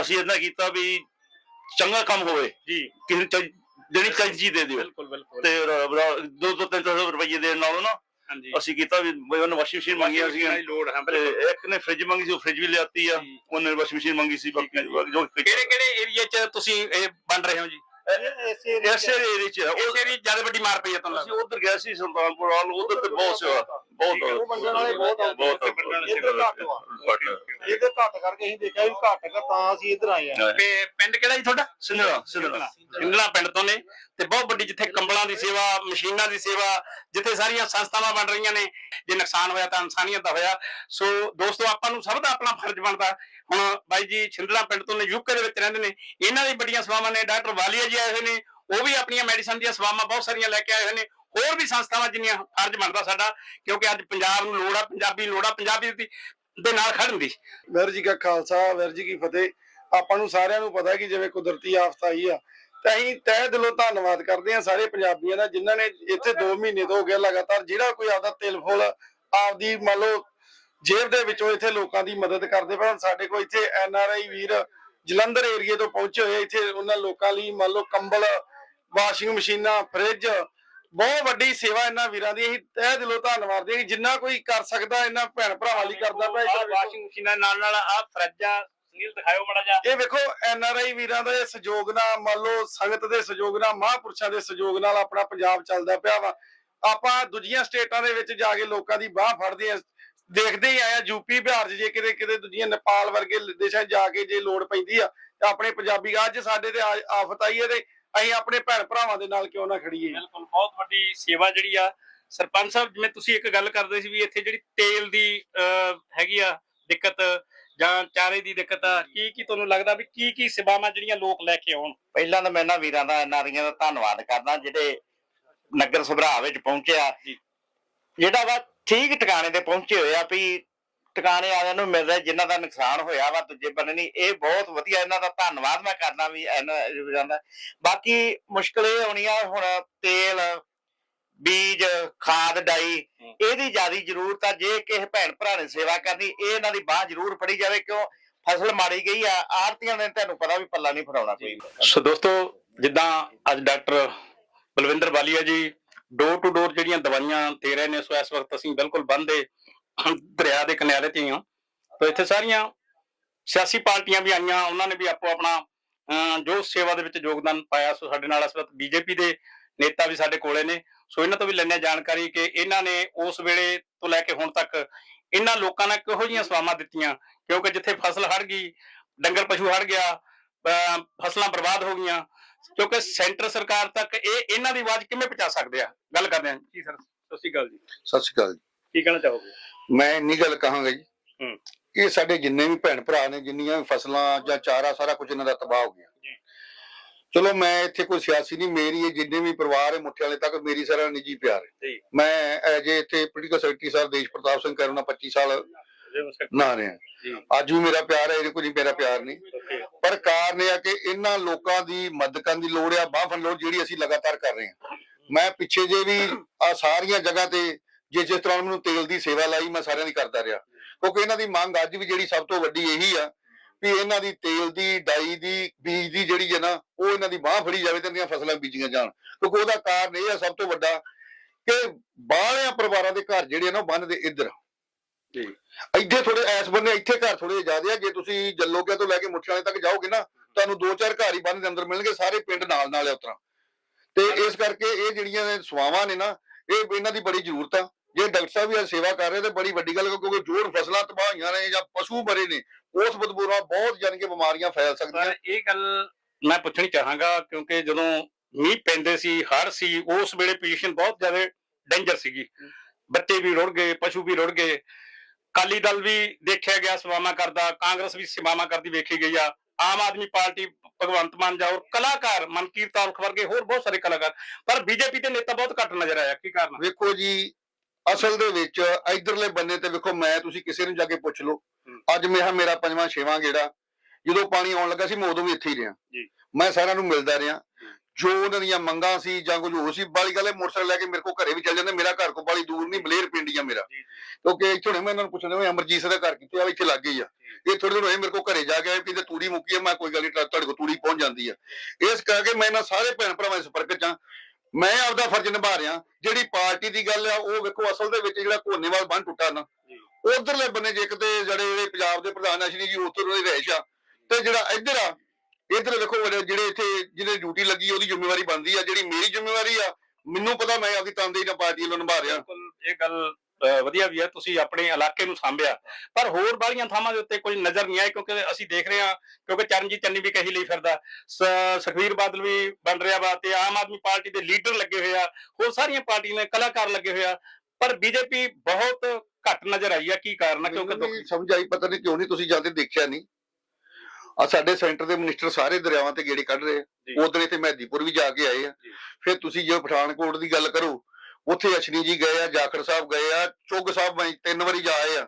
ਅਸੀਂ ਇਹਨਾਂ ਕੀਤਾ ਵੀ ਚੰਗਾ ਕੰਮ ਹੋਵੇ। ਜੀ। ਕਿਸੇ ਨੂੰ ਜਿਹੜੀ ਚਾਹੀਦੀ ਚੀਜ਼ ਦੇ ਦਿਓ। ਬਿਲਕੁਲ ਬਿਲਕੁਲ। ਤੇ ਰ- ਰ- ਦੋ ਦੋ ਤਿੰਨ ਤਿੰਨ ਰੁਪਏ ਦੇਣ ਨਾਲੋਂ ਨਾ ਅਸੀਂ ਕੀਤਾ ਵੀ ਬਈ ਉਹਨੇ ਵਾਸ਼ਿੰਗ ਮਸ਼ੀਨ ਮੰਗੀਆਂ ਸੀਗੀਆਂ ਦੀ ਲੋੜ ਹੈ ਤੇ ਇੱਕ ਨੇ ਫ੍ਰਿਜ ਮੰਗੀ ਸੀ ਉਹ ਫ੍ਰਿਜ ਵੀ ਲਿਆਤੀ ਆ। ਉਹਨੇ ਵਾਸ਼ਿੰਗ ਮਸ਼ੀਨ ਮੰਗੀ ਸੀ ਬਾਕੀ ਜੋ। ਕਿਹੜੇ ਕਿਹੜੇ ਏਰੀਆ 'ਚ ਤੁਸੀਂ ਇਹ ਬਣ ਰਹੇ ਹੋ ਜੀ? ਇਸੇ ਏਰੀਆ ਚ। ਆ। ਉਸ ਉਹ ਏਰੀਆ ਜ਼ਿਆਦਾ ਵੱਡੀ ਮਾਰ ਪਈ ਹੈ ਤੁਹਾਨੂੰ ਅਸੀਂ ਉਧਰ ਗਏ ਸੀ ਸੁਲਤਾਨਪੁਰ ਵਾਲ ਉਧਰ ਤੇ ਬਹੁਤ ਸੇਵਾ। ਬਹੁਤ ਮੰਗਣ ਵਾਲੇ ਬਹੁਤ ਆ। ਬਹੁਤ ਇੱਧਰ ਘੱਟ ਵਾ। ਘੱਟ ਇਹਦੇ ਘੱਟ ਕਰਕੇ ਅਸੀਂ ਦੇਖਿਆ ਵੀ ਘੱਟ ਕਰ ਤਾਂ ਅਸੀਂ ਇੱਧਰ ਆਏ ਆ। ਤੇ ਪਿੰਡ ਕਿਹੜਾ ਜੀ ਤੁਹਾਡਾ? ਸਿੰਧਣਾ ਸਿੰਧਣਾ ਸਿੰਗਲਾ। ਪਿੰਡ ਤੋਂ ਨੇ। ਤੇ ਬਹੁਤ ਵੱਡੀ ਜਿੱਥੇ ਕੰਬਲਾਂ ਦੀ ਸੇਵਾ ਮਸ਼ੀਨਾਂ ਦੀ ਸੇਵਾ ਜਿੱਥੇ ਸਾਰੀਆਂ ਸੰਸਥਾਵਾਂ ਬਣ ਰਹੀਆਂ ਨੇ। ਜੇ ਨੁਕਸਾਨ ਹੋਇਆ ਤਾਂ ਇਨਸਾਨੀਅਤ ਦਾ ਹੋਇਆ। ਸੋ ਦੋਸਤੋ ਆਪਾਂ ਨੂੰ ਸਭ ਦਾ ਆਪਣਾ ਫਰਜ਼ ਬਣਦਾ। ਹੁਣ ਬਾਈ ਜੀ ਛਿੰਦਲਾ ਪਿੰਡ ਤੋਂ ਨੇ ਯੂਕੇ ਦੇ ਵਿੱਚ ਰਹਿੰਦੇ ਨੇ। ਇਹਨਾਂ ਦੀ ਵੱਡੀਆਂ ਸੇਵਾਵਾਂ ਨੇ। ਡਾਕਟਰ ਵਾਲੀਆ ਜੀ ਆਏ ਹੋਏ ਨੇ। ਉਹ ਵੀ ਆਪਣੀਆਂ ਮੈਡੀਸਨ ਦੀਆਂ ਸੇਵਾਵਾਂ ਬਹੁਤ ਸਾਰੀਆਂ ਲੈ ਕੇ ਆਏ ਹੋਏ ਨੇ। ਹੋਰ ਵੀ ਸੰਸਥਾਵਾਂ ਜਿੰਨੀਆਂ ਫਰਜ਼ ਬਣਦਾ ਸਾਡਾ, ਕਿਉਂਕਿ ਅੱਜ ਪੰਜਾਬ ਨੂੰ ਲੋੜ ਆ, ਪੰਜਾਬੀ ਲੋੜ ਆ, ਪੰਜਾਬੀ ਦੇ ਨਾਲ ਖੜਨ ਦੀ ਵਾਹਿਗੁਰੂ ਜੀ ਕਾ ਖਾਲਸਾ, ਵਾਹਿਗੁਰੂ ਜੀ ਕੀ ਫਤਿਹ। ਆਪਾਂ ਨੂੰ ਸਾਰਿਆਂ ਨੂੰ ਪਤਾ ਕਿ ਜਿਵੇਂ ਕੁਦਰਤੀ ਆਫਤ ਆਈ ਆ, ਤਾਂ ਅਸੀਂ ਤਹਿ ਦਿਲੋਂ ਧੰਨਵਾਦ ਕਰਦੇ ਹਾਂ ਸਾਰੇ ਪੰਜਾਬੀਆਂ ਦਾ, ਜਿਨ੍ਹਾਂ ਨੇ ਇੱਥੇ 2 ਮਹੀਨੇ ਤੋਂ ਹੋ ਗਿਆ ਲਗਾਤਾਰ, ਜਿਹੜਾ ਕੋਈ ਆਪਦਾ ਤਿਲ ਫੁੱਲ ਆਪਦੀ ਮੰਨ ਲਓ ਜੇਬ ਦੇ ਵਿੱਚੋਂ ਇੱਥੇ ਲੋਕਾਂ ਦੀ ਮਦਦ ਕਰਦੇ ਪਏ ਸਾਡੇ ਕੋਲ ਇੱਥੇ ਐਨ ਆਰ ਆਈ ਵੀਰ ਜਲੰਧਰ ਏਰੀਏ ਤੋਂ ਪਹੁੰਚੇ ਹੋਏ ਇੱਥੇ ਉਹਨਾਂ ਲੋਕਾਂ ਲਈ ਮੰਨ ਲਓ ਕੰਬਲ, ਵਾਸ਼ਿੰਗ ਮਸ਼ੀਨਾਂ, ਫ੍ਰਿਜ ਬਹੁਤ ਵੱਡੀ ਸੇਵਾ ਇਹਨਾਂ ਵੀਰਾਂ ਦੀ ਅਸੀਂ ਤਹਿ ਦਿਲੋਂ ਧੰਨਵਾਦ ਦੇ ਜਿੰਨਾ ਕੋਈ ਕਰ ਸਕਦਾ ਇਹਨਾਂ ਭੈਣ ਭਰਾਵਾਂ ਲਈ ਕਰਦਾ ਪਿਆ ਵੇਖੋ। ਵਾਸ਼ਿੰਗ ਮਸ਼ੀਨਾਂ ਨਾਲ ਨਾਲ ਆ ਫਰਿੱਜਾਂ ਸੁਨੀਲ ਦਿਖਾਇਓ ਮੜਾ ਜਾ ਇਹ ਵੇਖੋ ਐਨ ਆਰ ਆਈ ਵੀਰਾਂ ਦੇ ਸਹਿਯੋਗ ਨਾਲ ਮੰਨ ਲਓ ਸੰਗਤ ਦੇ ਸਹਿਯੋਗ ਨਾਲ ਮਹਾਂਪੁਰਸ਼ਾਂ ਦੇ ਸਹਿਯੋਗ ਨਾਲ ਆਪਣਾ ਪੰਜਾਬ ਚੱਲਦਾ ਪਿਆ ਵਾ ਆਪਾਂ ਦੂਜੀਆਂ ਸਟੇਟਾਂ ਦੇ ਵਿੱਚ ਜਾ ਕੇ ਲੋਕਾਂ ਦੀ ਬਾਹ ਫੜਦੇ ਆ ਦੇਖਦੇ ਹੀ ਆਇਆ ਯੂਪੀ ਬਿਹਾਰ 'ਚ ਜੇ ਕਿਤੇ ਕਿਤੇ ਦੂਜੀਆਂ ਨੇਪਾਲ ਵਰਗੇ ਦੇਸ਼ਾਂ ਜਾ ਕੇ ਜੇ ਲੋੜ ਪੈਂਦੀ ਆ ਤਾਂ ਆਪਣੇ ਪੰਜਾਬੀ ਅੱਜ ਸਾਡੇ ਤੇ ਆਫਤ ਆਈ ਹੈ ਤੇ ਅਸੀਂ ਆਪਣੇ ਭੈਣ ਭਰਾਵਾਂ ਦੇ ਨਾਲ ਕਿਉਂ ਨਾ ਖੜੀਏ? ਬਿਲਕੁਲ ਬਹੁਤ ਵੱਡੀ ਸੇਵਾ ਜਿਹੜੀ ਆ। ਸਰਪੰਚ ਸਾਹਿਬ ਜਿਵੇਂ ਤੁਸੀਂ ਇੱਕ ਗੱਲ ਕਰਦੇ ਸੀ ਵੀ ਇੱਥੇ ਜਿਹੜੀ ਤੇਲ ਦੀ ਹੈਗੀ ਆ ਦਿੱਕਤ ਜਾਂ ਚਾਰੇ ਦੀ ਦਿੱਕਤ ਆ ਕੀ ਕੀ ਤੁਹਾਨੂੰ ਲੱਗਦਾ ਵੀ ਕੀ ਕੀ ਸੇਵਾਵਾਂ ਜਿਹੜੀਆਂ ਲੋਕ ਲੈ ਕੇ ਆਉਣ? ਪਹਿਲਾਂ ਤਾਂ ਮੈਂ ਇਹਨਾਂ ਵੀਰਾਂ ਦਾ ਨਾਰੀਆਂ ਦਾ ਧੰਨਵਾਦ ਕਰਦਾ ਜਿਹੜੇ ਨਗਰ ਸਭਰਾ ਵਿੱਚ ਪਹੁੰਚਿਆ। ਜਿਹੜਾ ਵਾ ਠੀਕ ਟਿਕਾਣੇ ਤੇ ਪਹੁੰਚੇ ਹੋਏ ਆ ਵੀ ਟਿਕਾਣੇ ਵਾਲਿਆਂ ਨੂੰ ਮਿਲ ਰਿਹਾ ਜਿਨ੍ਹਾਂ ਦਾ ਨੁਕਸਾਨ ਹੋਇਆ ਵਾ ਦੂਜੇ ਬੰਨੇ ਨਹੀਂ। ਇਹ ਬਹੁਤ ਵਧੀਆ ਇਹਨਾਂ ਦਾ ਧੰਨਵਾਦ ਮੈਂ ਕਰਦਾ ਵੀ ਇਹਨਾਂ ਵੀਰਾਂ ਦਾ ਬਾਕੀ ਮੁਸ਼ਕਲ ਇਹ ਆਉਣੀ ਆ ਹੁਣ ਤੇਲ ਬੀਜ ਖਾਦ ਡਾਈ ਇਹਦੀ ਜ਼ਿਆਦਾ ਜ਼ਰੂਰਤ ਆ ਜੇ ਕਿਸੇ ਭੈਣ ਭਰਾ ਨੇ ਸੇਵਾ ਕਰਨੀ ਇਹ ਇਹਨਾਂ ਦੀ ਬਾਹ ਜ਼ਰੂਰ ਫੜੀ ਜਾਵੇ ਕਿਉਂ ਫਸਲ ਮਾਰੀ ਗਈ ਆ ਆੜਤੀਆਂ ਨੇ ਤੁਹਾਨੂੰ ਪਤਾ ਵੀ ਪੱਲਾ ਨਹੀਂ ਫੜਾਉਣਾ ਕੋਈ। ਸੋ ਦੋਸਤੋ ਜਿੱਦਾਂ ਅੱਜ ਡਾਕਟਰ ਬਲਵਿੰਦਰ ਵਾਲੀਆ ਜੀ ਡੋਰ ਟੂ ਡੋਰ ਜਿਹੜੀਆਂ ਦਵਾਈਆਂ ਦੇ ਰਹੇ ਨੇ ਸੋ ਇਸ ਵਕਤ ਅਸੀਂ ਬਿਲਕੁਲ ਬੰਦ ਦੇ ਦਰਿਆ ਦੇ ਕਿਨਾਰੇ ਤੇ ਹੀ ਹਾਂ। ਤੋ ਇੱਥੇ ਸਾਰੀਆਂ ਸਿਆਸੀ ਪਾਰਟੀਆਂ ਵੀ ਆਈਆਂ ਉਹਨਾਂ ਨੇ ਵੀ ਆਪੋ ਆਪਣਾ ਜੋ ਸੇਵਾ ਦੇ ਵਿੱਚ ਯੋਗਦਾਨ ਪਾਇਆ ਸੋ ਸਾਡੇ ਨਾਲ ਇਸ ਵਕਤ ਬੀਜੇਪੀ ਦੇ ਨੇਤਾ ਵੀ ਸਾਡੇ ਕੋਲੇ ਨੇ। ਸੋ ਇਹਨਾਂ ਤੋਂ ਵੀ ਲੈਣੇ ਜਾਣਕਾਰੀ ਕਿ ਇਹਨਾਂ ਨੇ ਉਸ ਵੇਲੇ ਤੋਂ ਲੈ ਕੇ ਹੁਣ ਤੱਕ ਇਹਨਾਂ ਲੋਕਾਂ ਨਾਲ ਕਿਹੋ ਜਿਹੀਆਂ ਸੇਵਾਵਾਂ ਦਿੱਤੀਆਂ? ਕਿਉਂਕਿ ਜਿੱਥੇ ਫਸਲ ਹੜ ਗਈ ਡੰਗਰ ਪਸ਼ੂ ਹੜ ਗਿਆ ਫਸਲਾਂ ਬਰਬਾਦ ਹੋ ਗਈਆਂ। ਕਿਉਂਕਿ ਸੈਂਟਰ ਸਰਕਾਰ ਤੱਕ ਇਹ ਇਹਨਾਂ ਦੀ ਆਵਾਜ਼ ਕਿਵੇਂ ਪਹੁੰਚਾ ਸਕਦੇ ਆ? ਗੱਲ ਕਰਦੇ ਹਾਂ ਜੀ ਸਰ ਸਤਿ ਸ਼੍ਰੀ ਅਕਾਲ ਜੀ। ਸਤਿ ਸ਼੍ਰੀ ਅਕਾਲ ਜੀ। ਕੀ ਕਹਿਣਾ ਚਾਹੋਗੇ? ਮੈਂ ਇੰਨੀ ਗੱਲ ਕਹਾਂਗਾ ਜੀ ਹੂੰ। ਇਹ ਸਾਡੇ ਜਿੰਨੇ ਵੀ ਭੈਣ ਭਰਾ ਨੇ ਜਿੰਨੀਆਂ ਵੀ ਫਸਲਾਂ ਜਾਂ ਚਾਰਾ ਸਾਰਾ ਕੁਝ ਇਹਨਾਂ ਦਾ ਤਬਾਹ ਹੋ ਗਿਆ। ਚਲੋ ਮੈਂ ਇੱਥੇ ਕੋਈ ਸਿਆਸੀ ਨਹੀਂ ਮੇਰੀ ਇਹ ਜਿੰਨੇ ਵੀ ਪਰਿਵਾਰ ਹੈ ਮੁੱਠੇ ਵਾਲੇ ਤੱਕ ਮੇਰੀ ਸਾਰਾ ਨਿੱਜੀ ਪਿਆਰ ਹੈ। ਮੈਂ ਐਜ ਇੱਥੇ ਪੋਲੀਟੀਕਲ ਸੈਕਟਰੀ ਸਾਹਿਬ ਦੇਸ਼ ਪ੍ਰਤਾਪ ਸਿੰਘ ਕਰਨਾ 25 ਸਾਲ ਨਾ ਰਿਹਾ। ਅੱਜ ਵੀ ਮੇਰਾ ਪਿਆਰ ਹੈ ਇਹਦੇ ਕੋਈ ਮੇਰਾ ਪਿਆਰ ਨਹੀਂ ਪਰ ਕਾਰਨ ਇਹ ਆ ਕਿ ਇਹਨਾਂ ਲੋਕਾਂ ਦੀ ਮਦਦ ਕਰਨ ਦੀ ਲੋੜ ਆ ਬਾਹ ਫੰਡ ਲੋੜ ਜਿਹੜੀ ਅਸੀਂ ਲਗਾਤਾਰ ਕਰ ਰਹੇ ਹਾਂ ਮੈਂ ਪਿੱਛੇ ਜੇ ਵੀ ਆ ਸਾਰੀਆਂ ਜਗ੍ਹਾ ਤੇ ਜੇ ਜਿਸ ਤਰ੍ਹਾਂ ਮੈਨੂੰ ਤੇਲ ਦੀ ਸੇਵਾ ਲਾਈ ਮੈਂ ਸਾਰਿਆਂ ਦੀ ਕਰਦਾ ਰਿਹਾ। ਕਿਉਂਕਿ ਇਹਨਾਂ ਦੀ ਮੰਗ ਅੱਜ ਵੀ ਜਿਹੜੀ ਸਭ ਤੋਂ ਵੱਡੀ ਇਹੀ ਆ ਵੀ ਇਹਨਾਂ ਦੀ ਤੇਲ ਦੀ ਡਾਈ ਦੀ ਬੀਜ ਦੀ ਜਿਹੜੀ ਹੈ ਨਾ ਉਹ ਇਹਨਾਂ ਦੀ ਬਾਹ ਫੜੀ ਜਾਵੇ ਤੇ ਇਹਨਾਂ ਦੀਆਂ ਫਸਲਾਂ ਬੀਜੀਆਂ ਜਾਣ। ਕਿਉਂਕਿ ਉਹਦਾ ਕਾਰਨ ਇਹ ਆ ਸਭ ਤੋਂ ਵੱਡਾ ਕਿ ਬਾਹਲਿਆਂ ਪਰਿਵਾਰਾਂ ਦੇ ਘਰ ਜਿਹੜੇ ਨਾ ਉਹ ਬੰਨ ਦੇ ਇੱਧਰ। ਜੀ। ਇੱਥੇ ਥੋੜੇ ਐਸ ਬੰਨੇ ਇੱਥੇ ਘਰ ਥੋੜੇ ਜ਼ਿਆਦੇ ਆ। ਜੇ ਤੁਸੀਂ ਜੱਲੋਕਿਆ ਤੋਂ ਲੈ ਕੇ ਮੁੱਠਿਆਲੇ ਤੱਕ ਜਾਓਗੇ ਨਾ ਤੁਹਾਨੂੰ ਦੋ ਚਾਰ ਘਰ ਹੀ ਬੰਨ ਦੇ ਅੰਦਰ ਮਿਲਣਗੇ ਸਾਰੇ ਪਿੰਡ ਨਾਲ ਨਾਲ ਆ ਉਤਰਾ ਤੇ ਇਸ ਕਰਕੇ ਇਹ ਜਿਹੜੀਆਂ ਸਵਾਵਾਂ ਨੇ ਨਾ ਇਹ ਇਹਨਾਂ ਦੀ ਬੜੀ ਜ਼ਰੂਰਤ ਆ। ਜੇ ਡਾਕਟਰ ਸਾਹਿਬ ਵੀ ਸੇਵਾ ਕਰ ਰਹੇ ਤੇ ਬੜੀ ਵੱਡੀ ਗੱਲ ਕਿਉਂਕਿ ਜੋੜ ਫਸਲਾਂ ਤਬਾਹ ਹੋਈਆਂ ਨੇ ਜਾਂ ਪਸ਼ੂ ਮਰੇ ਨੇ ਉਸ ਬਦਬੂ ਨਾਲ ਬਹੁਤ ਜਾਨ ਕੇ ਬਿਮਾਰੀਆਂ ਫੈਲ ਸਕਦੀਆਂ ਇਹ ਗੱਲ ਮੈਂ ਪੁੱਛਣੀ ਚਾਹਾਂਗਾ ਕਿਉਂਕਿ ਜਦੋਂ ਮੀਂਹ ਪੈਂਦੇ ਸੀ ਹੜ੍ਹ ਸੀ ਉਸ ਵੇਲੇ ਪੋਜੀਸ਼ਨ ਬਹੁਤ ਜ਼ਿਆਦਾ ਡੇਂਜਰ ਸੀਗੀ। ਬੱਚੇ ਵੀ ਰੁੜ ਗਏ ਪਸ਼ੂ ਵੀ ਰੁੜ ਗਏ। ਕਾਲੀ ਦਲ ਵੀ ਦੇਖਿਆ ਗਿਆ ਸੇਵਾਵਾਂ ਕਰਦਾ ਕਾਂਗਰਸ ਵੀ ਸੇਵਾਵਾਂ ਕਰਦੀ ਵੇਖੀ ਗਈ ਆ। ਆਮ ਆਦਮੀ ਪਾਰਟੀ ਭਗਵੰਤ ਮਾਨ ਜਾ ਔਰ ਕਲਾਕਾਰ ਮਨਕੀਰਤ ਔਲਖ ਵਰਗੇ ਹੋਰ ਬਹੁਤ ਸਾਰੇ ਕਲਾਕਾਰ ਪਰ ਬੀਜੇਪੀ ਦੇ ਨੇਤਾ ਬਹੁਤ ਘੱਟ ਨਜ਼ਰ ਆਇਆ ਕੀ ਕਾਰਨ ਵੇਖੋ ਜੀ ਅਸਲ ਦੇ ਵਿੱਚ ਇਧਰਲੇ ਬੰਨੇ ਤੇ ਵੇਖੋ ਮੈਂ ਤੁਸੀਂ ਕਿਸੇ ਨੂੰ ਜਾ ਕੇ ਪੁੱਛ ਲਓ। ਅੱਜ ਮੇਰਾ ਮੇਰਾ ਪੰਜਵਾਂ ਛੇਵਾਂ ਗੇੜਾ। ਜਦੋਂ ਪਾਣੀ ਆਉਣ ਲੱਗਾ ਸੀ ਮੈਂ ਉਦੋਂ ਵੀ ਇੱਥੇ ਹੀ ਰਿਹਾ। ਮੈਂ ਸਾਰਿਆਂ ਨੂੰ ਮਿਲਦਾ ਰਿਹਾ। ਜੋ ਉਹਨਾਂ ਦੀਆਂ ਮੰਗਾਂ ਸੀ ਜਾਂ ਕੁਝ ਹੋਰ ਸੀ ਬਾਲੀ ਗੱਲ ਹੈ ਮੋਟਰਸਾਈਕਲ ਲੈ ਕੇ ਮੇਰੇ ਕੋਲ ਘਰੇ ਵੀ ਚੱਲ ਜਾਂਦੇ ਮੇਰਾ ਘਰ ਕੋ ਬਾਲੀ ਦੂਰ ਨਹੀਂ ਬਲੇਰ ਪਿੰਡ ਹੀ ਆ ਮੇਰਾ। ਕਿਉਂਕਿ ਇੱਥੇ ਮੈਂ ਇਹਨਾਂ ਨੂੰ ਪੁੱਛਦਾ ਮੈਂ ਅਮਰਜੀਤ ਸਿੰਘ ਦਾ ਘਰ ਕਿੱਥੇ ਆ ਇੱਥੇ ਲੱਗ ਗਈ ਆ। ਇਹ ਥੋੜੇ ਦਿਨ ਹੋਏ ਮੇਰੇ ਕੋਲ ਘਰੇ ਜਾ ਕੇ ਆਏ ਵੀ ਤੇ ਤੂੜੀ ਮੁੱਕੀ ਆ ਮੈਂ ਕੋਈ ਗੱਲ ਨਹੀਂ ਤੁਹਾਡੇ ਕੋਲ ਤੂੜੀ ਪਹੁੰਚ ਜਾਂਦੀ ਆ। ਇਸ ਕਰਕੇ ਮੈਂ ਇਹਨਾਂ ਸਾਰੇ ਭੈਣ ਭਰਾਵਾਂ ਦੇ ਸੰਪਰਕ ਚ ਆ ਮੈਂ ਆਪਦਾ ਫਰਜ਼ ਨਿਭਾ ਰਿਹਾ ਜਿਹੜੀ ਪਾਰਟੀ ਦੀ ਗੱਲ ਆ ਉਹ ਵੇਖੋ ਅਸਲ ਦੇ ਵਿੱਚ ਜਿਹੜਾ ਕੋਨੇਵਾਲ ਬੰਨ ਟੁੱਟਾ ਨਾ ਉਧਰਲੇ ਬੰਨੇ ਜੇ ਕਿਤੇ ਜਿਹੜੇ ਜਿਹੜੇ ਪੰਜਾਬ ਦੇ ਪ੍ਰਧਾਨ ਅਸ਼ਨੀ ਜੀ ਉੱਧਰ ਉਹਦੀ ਰਹਿਸ਼ ਆ। ਤੇ ਜਿਹੜਾ ਇੱਧਰ ਆ ਇੱਧਰ ਵੇਖੋ ਜਿਹੜੇ ਇੱਥੇ ਜਿਹਨੇ ਡਿਊਟੀ ਲੱਗੀ ਉਹਦੀ ਜ਼ਿੰਮੇਵਾਰੀ ਬਣਦੀ ਆ। ਜਿਹੜੀ ਮੇਰੀ ਜ਼ਿੰਮੇਵਾਰੀ ਆ ਮੈਨੂੰ ਪਤਾ ਮੈਂ ਆਪਦੀ ਤਨਦੇਹੀ ਨਾਲ ਪਾਰਟੀ ਵੱਲੋਂ ਨਿਭਾ ਰਿਹਾ। ਬਿਲਕੁਲ ਇਹ ਗੱਲ ਵਧੀਆ ਵੀ ਹੈ ਤੁਸੀਂ ਆਪਣੇ ਇਲਾਕੇ ਨੂੰ ਸਾਂਭਿਆ। ਪਰ ਹੋਰ ਬਾਹਲੀਆਂ ਥਾਵਾਂ ਦੇ ਉੱਤੇ ਕੋਈ ਨਜ਼ਰ ਨਹੀਂ ਆਇਆ ਕਿਉਂਕਿ ਅਸੀਂ ਦੇਖ ਰਹੇ ਹਾਂ ਕਿਉਂਕਿ ਚਰਨਜੀਤ ਚੰਨੀ ਵੀ ਕਹੀ ਲਈ ਫਿਰਦਾ। ਸ- ਸੁਖਬੀਰ ਬਾਦਲ ਵੀ ਬਣ ਰਿਹਾ ਵਾ ਤੇ ਆਮ ਆਦਮੀ ਪਾਰਟੀ ਦੇ ਲੀਡਰ ਲੱਗੇ ਹੋਏ ਆ ਹੋਰ ਸਾਰੀਆਂ ਪਾਰਟੀਆਂ ਨੇ ਕਲਾਕਾਰ ਲੱਗੇ ਹੋਏ ਆ ਪਰ ਬੀਜੇਪੀ ਬਹੁਤ ਘੱਟ ਨਜ਼ਰ ਆਈ ਆ ਕੀ ਕਾਰਨ ਆ ਕਿਉਂਕਿ ਸਮਝ ਆਈ ਪਤਾ ਨਹੀਂ ਕਿਉਂ ਨਹੀਂ ਤੁਸੀਂ ਜਾਂਦੇ ਦੇਖਿਆ ਨਹੀਂ। ਆ ਸਾਡੇ ਸੈਂਟਰ ਦੇ ਮਿਨਿਸਟਰ ਸਾਰੇ ਦਰਿਆਵਾਂ ਤੇ ਗੇੜੇ ਕੱਢ ਰਹੇ। ਆ। ਉਧਰ ਇੱਥੇ ਮਹਿਦੀਪੁਰ ਵੀ ਜਾ ਕੇ ਆਏ ਆ। ਫਿਰ ਤੁਸੀਂ ਜੇ ਪਠਾਨਕੋਟ ਦੀ ਗੱਲ ਕਰੋ ਉੱਥੇ ਅਸ਼ਨੀ ਜੀ ਗਏ ਆ ਜਾਖੜ ਸਾਹਿਬ ਗਏ ਆ ਚੁੱਗ ਸਾਹਿਬ ਮੈਂ ਤਿੰਨ ਵਾਰੀ ਜਾ ਆਏ ਆ।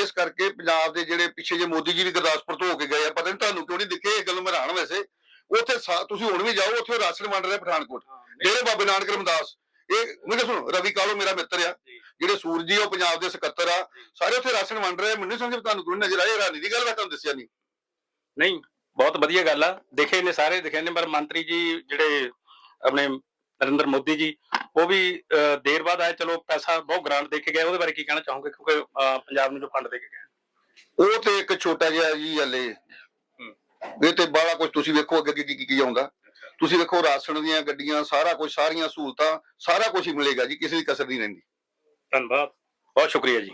ਇਸ ਕਰਕੇ ਪੰਜਾਬ ਦੇ ਜਿਹੜੇ ਪਿੱਛੇ ਜੇ ਮੋਦੀ ਜੀ ਵੀ ਗੁਰਦਾਸਪੁਰ ਤੋਂ ਹੋ ਕੇ ਗਏ ਆ ਪਤਾ ਨਹੀਂ ਤੁਹਾਨੂੰ ਕਿਉਂ ਨਹੀਂ ਦਿਖੇ ਇਹ ਗੱਲ ਮੈਂ ਹੈਰਾਨ ਵੈਸੇ। ਉੱਥੇ ਤੁਸੀਂ ਹੁਣ ਵੀ ਜਾਓ ਉੱਥੇ ਰਾਸ਼ਨ ਵੰਡ ਰਹੇ ਪਠਾਨਕੋਟ। ਜਿਹੜੇ ਬਾਬੇ ਨਾਨਕ ਰਮਦਾਸ ਇਹ ਮੇਰੇ ਸੁਣੋ ਰਵੀ ਕਾਲੋ ਮੇਰਾ ਮਿੱਤਰ ਆ। ਜਿਹੜੇ ਸੂਰਜੀ ਉਹ ਪੰਜਾਬ ਦੇ ਸਕੱਤਰ ਆ। ਸਾਰੇ ਉੱਥੇ ਰਾਸ਼ਨ ਵੰਡ ਰਹੇ। ਮੈਨੂੰ ਸਮਝ ਤੁਹਾਨੂੰ ਕਿਉਂ ਨਜ਼ਰ ਆਏ ਹੈਰਾਨੀ ਦੀ ਗੱਲ ਮੈਂ ਤੁਹਾਨੂੰ ਦੱਸਿਆ ਨਹੀਂ ਨਹੀਂ ਬਹੁਤ ਵਧੀਆ ਗੱਲ ਆ। ਦੇਖੇ ਨੇ ਸਾਰੇ ਦਿਖੇ ਨੇ ਪਰ ਮੰਤਰੀ ਜੀ ਜਿਹੜੇ ਆਪਣੇ ਨਰਿੰਦਰ ਮੋਦੀ ਜੀ ਉਹ ਵੀ ਦੇਰ ਬਾਅਦ ਆਏ ਚਲੋ ਪੈਸਾ ਬਹੁਤ ਗ੍ਰਾਂਟ ਦੇ ਕੇ ਗਏ ਉਹਦੇ ਬਾਰੇ ਕੀ ਕਹਿਣਾ ਚਾਹੋਗੇ? ਕਿਉਂਕਿ ਪੰਜਾਬ ਨੂੰ ਜੋ ਫੰਡ ਦੇ ਕੇ ਗਏ। ਉਹ ਤੇ ਇੱਕ ਛੋਟਾ ਜਿਹਾ ਜੀ ਹਲੇ ਇਹ ਤੇ ਬਾਹਲਾ ਕੁਝ ਤੁਸੀਂ ਵੇਖੋ ਅੱਗੇ ਕੀ ਕੀ ਆਉਂਦਾ। ਤੁਸੀਂ ਵੇਖੋ ਰਾਸ਼ਨ ਦੀਆਂ ਗੱਡੀਆਂ ਸਾਰਾ ਕੁਝ ਸਾਰੀਆਂ ਸਹੂਲਤਾਂ ਸਾਰਾ ਕੁਝ ਹੀ ਮਿਲੇਗਾ ਜੀ ਕਿਸੇ ਦੀ ਕਸਰ ਨਹੀਂ ਰਹਿੰਦੀ। ਧੰਨਵਾਦ। ਬਹੁਤ ਸ਼ੁਕਰੀਆ ਜੀ।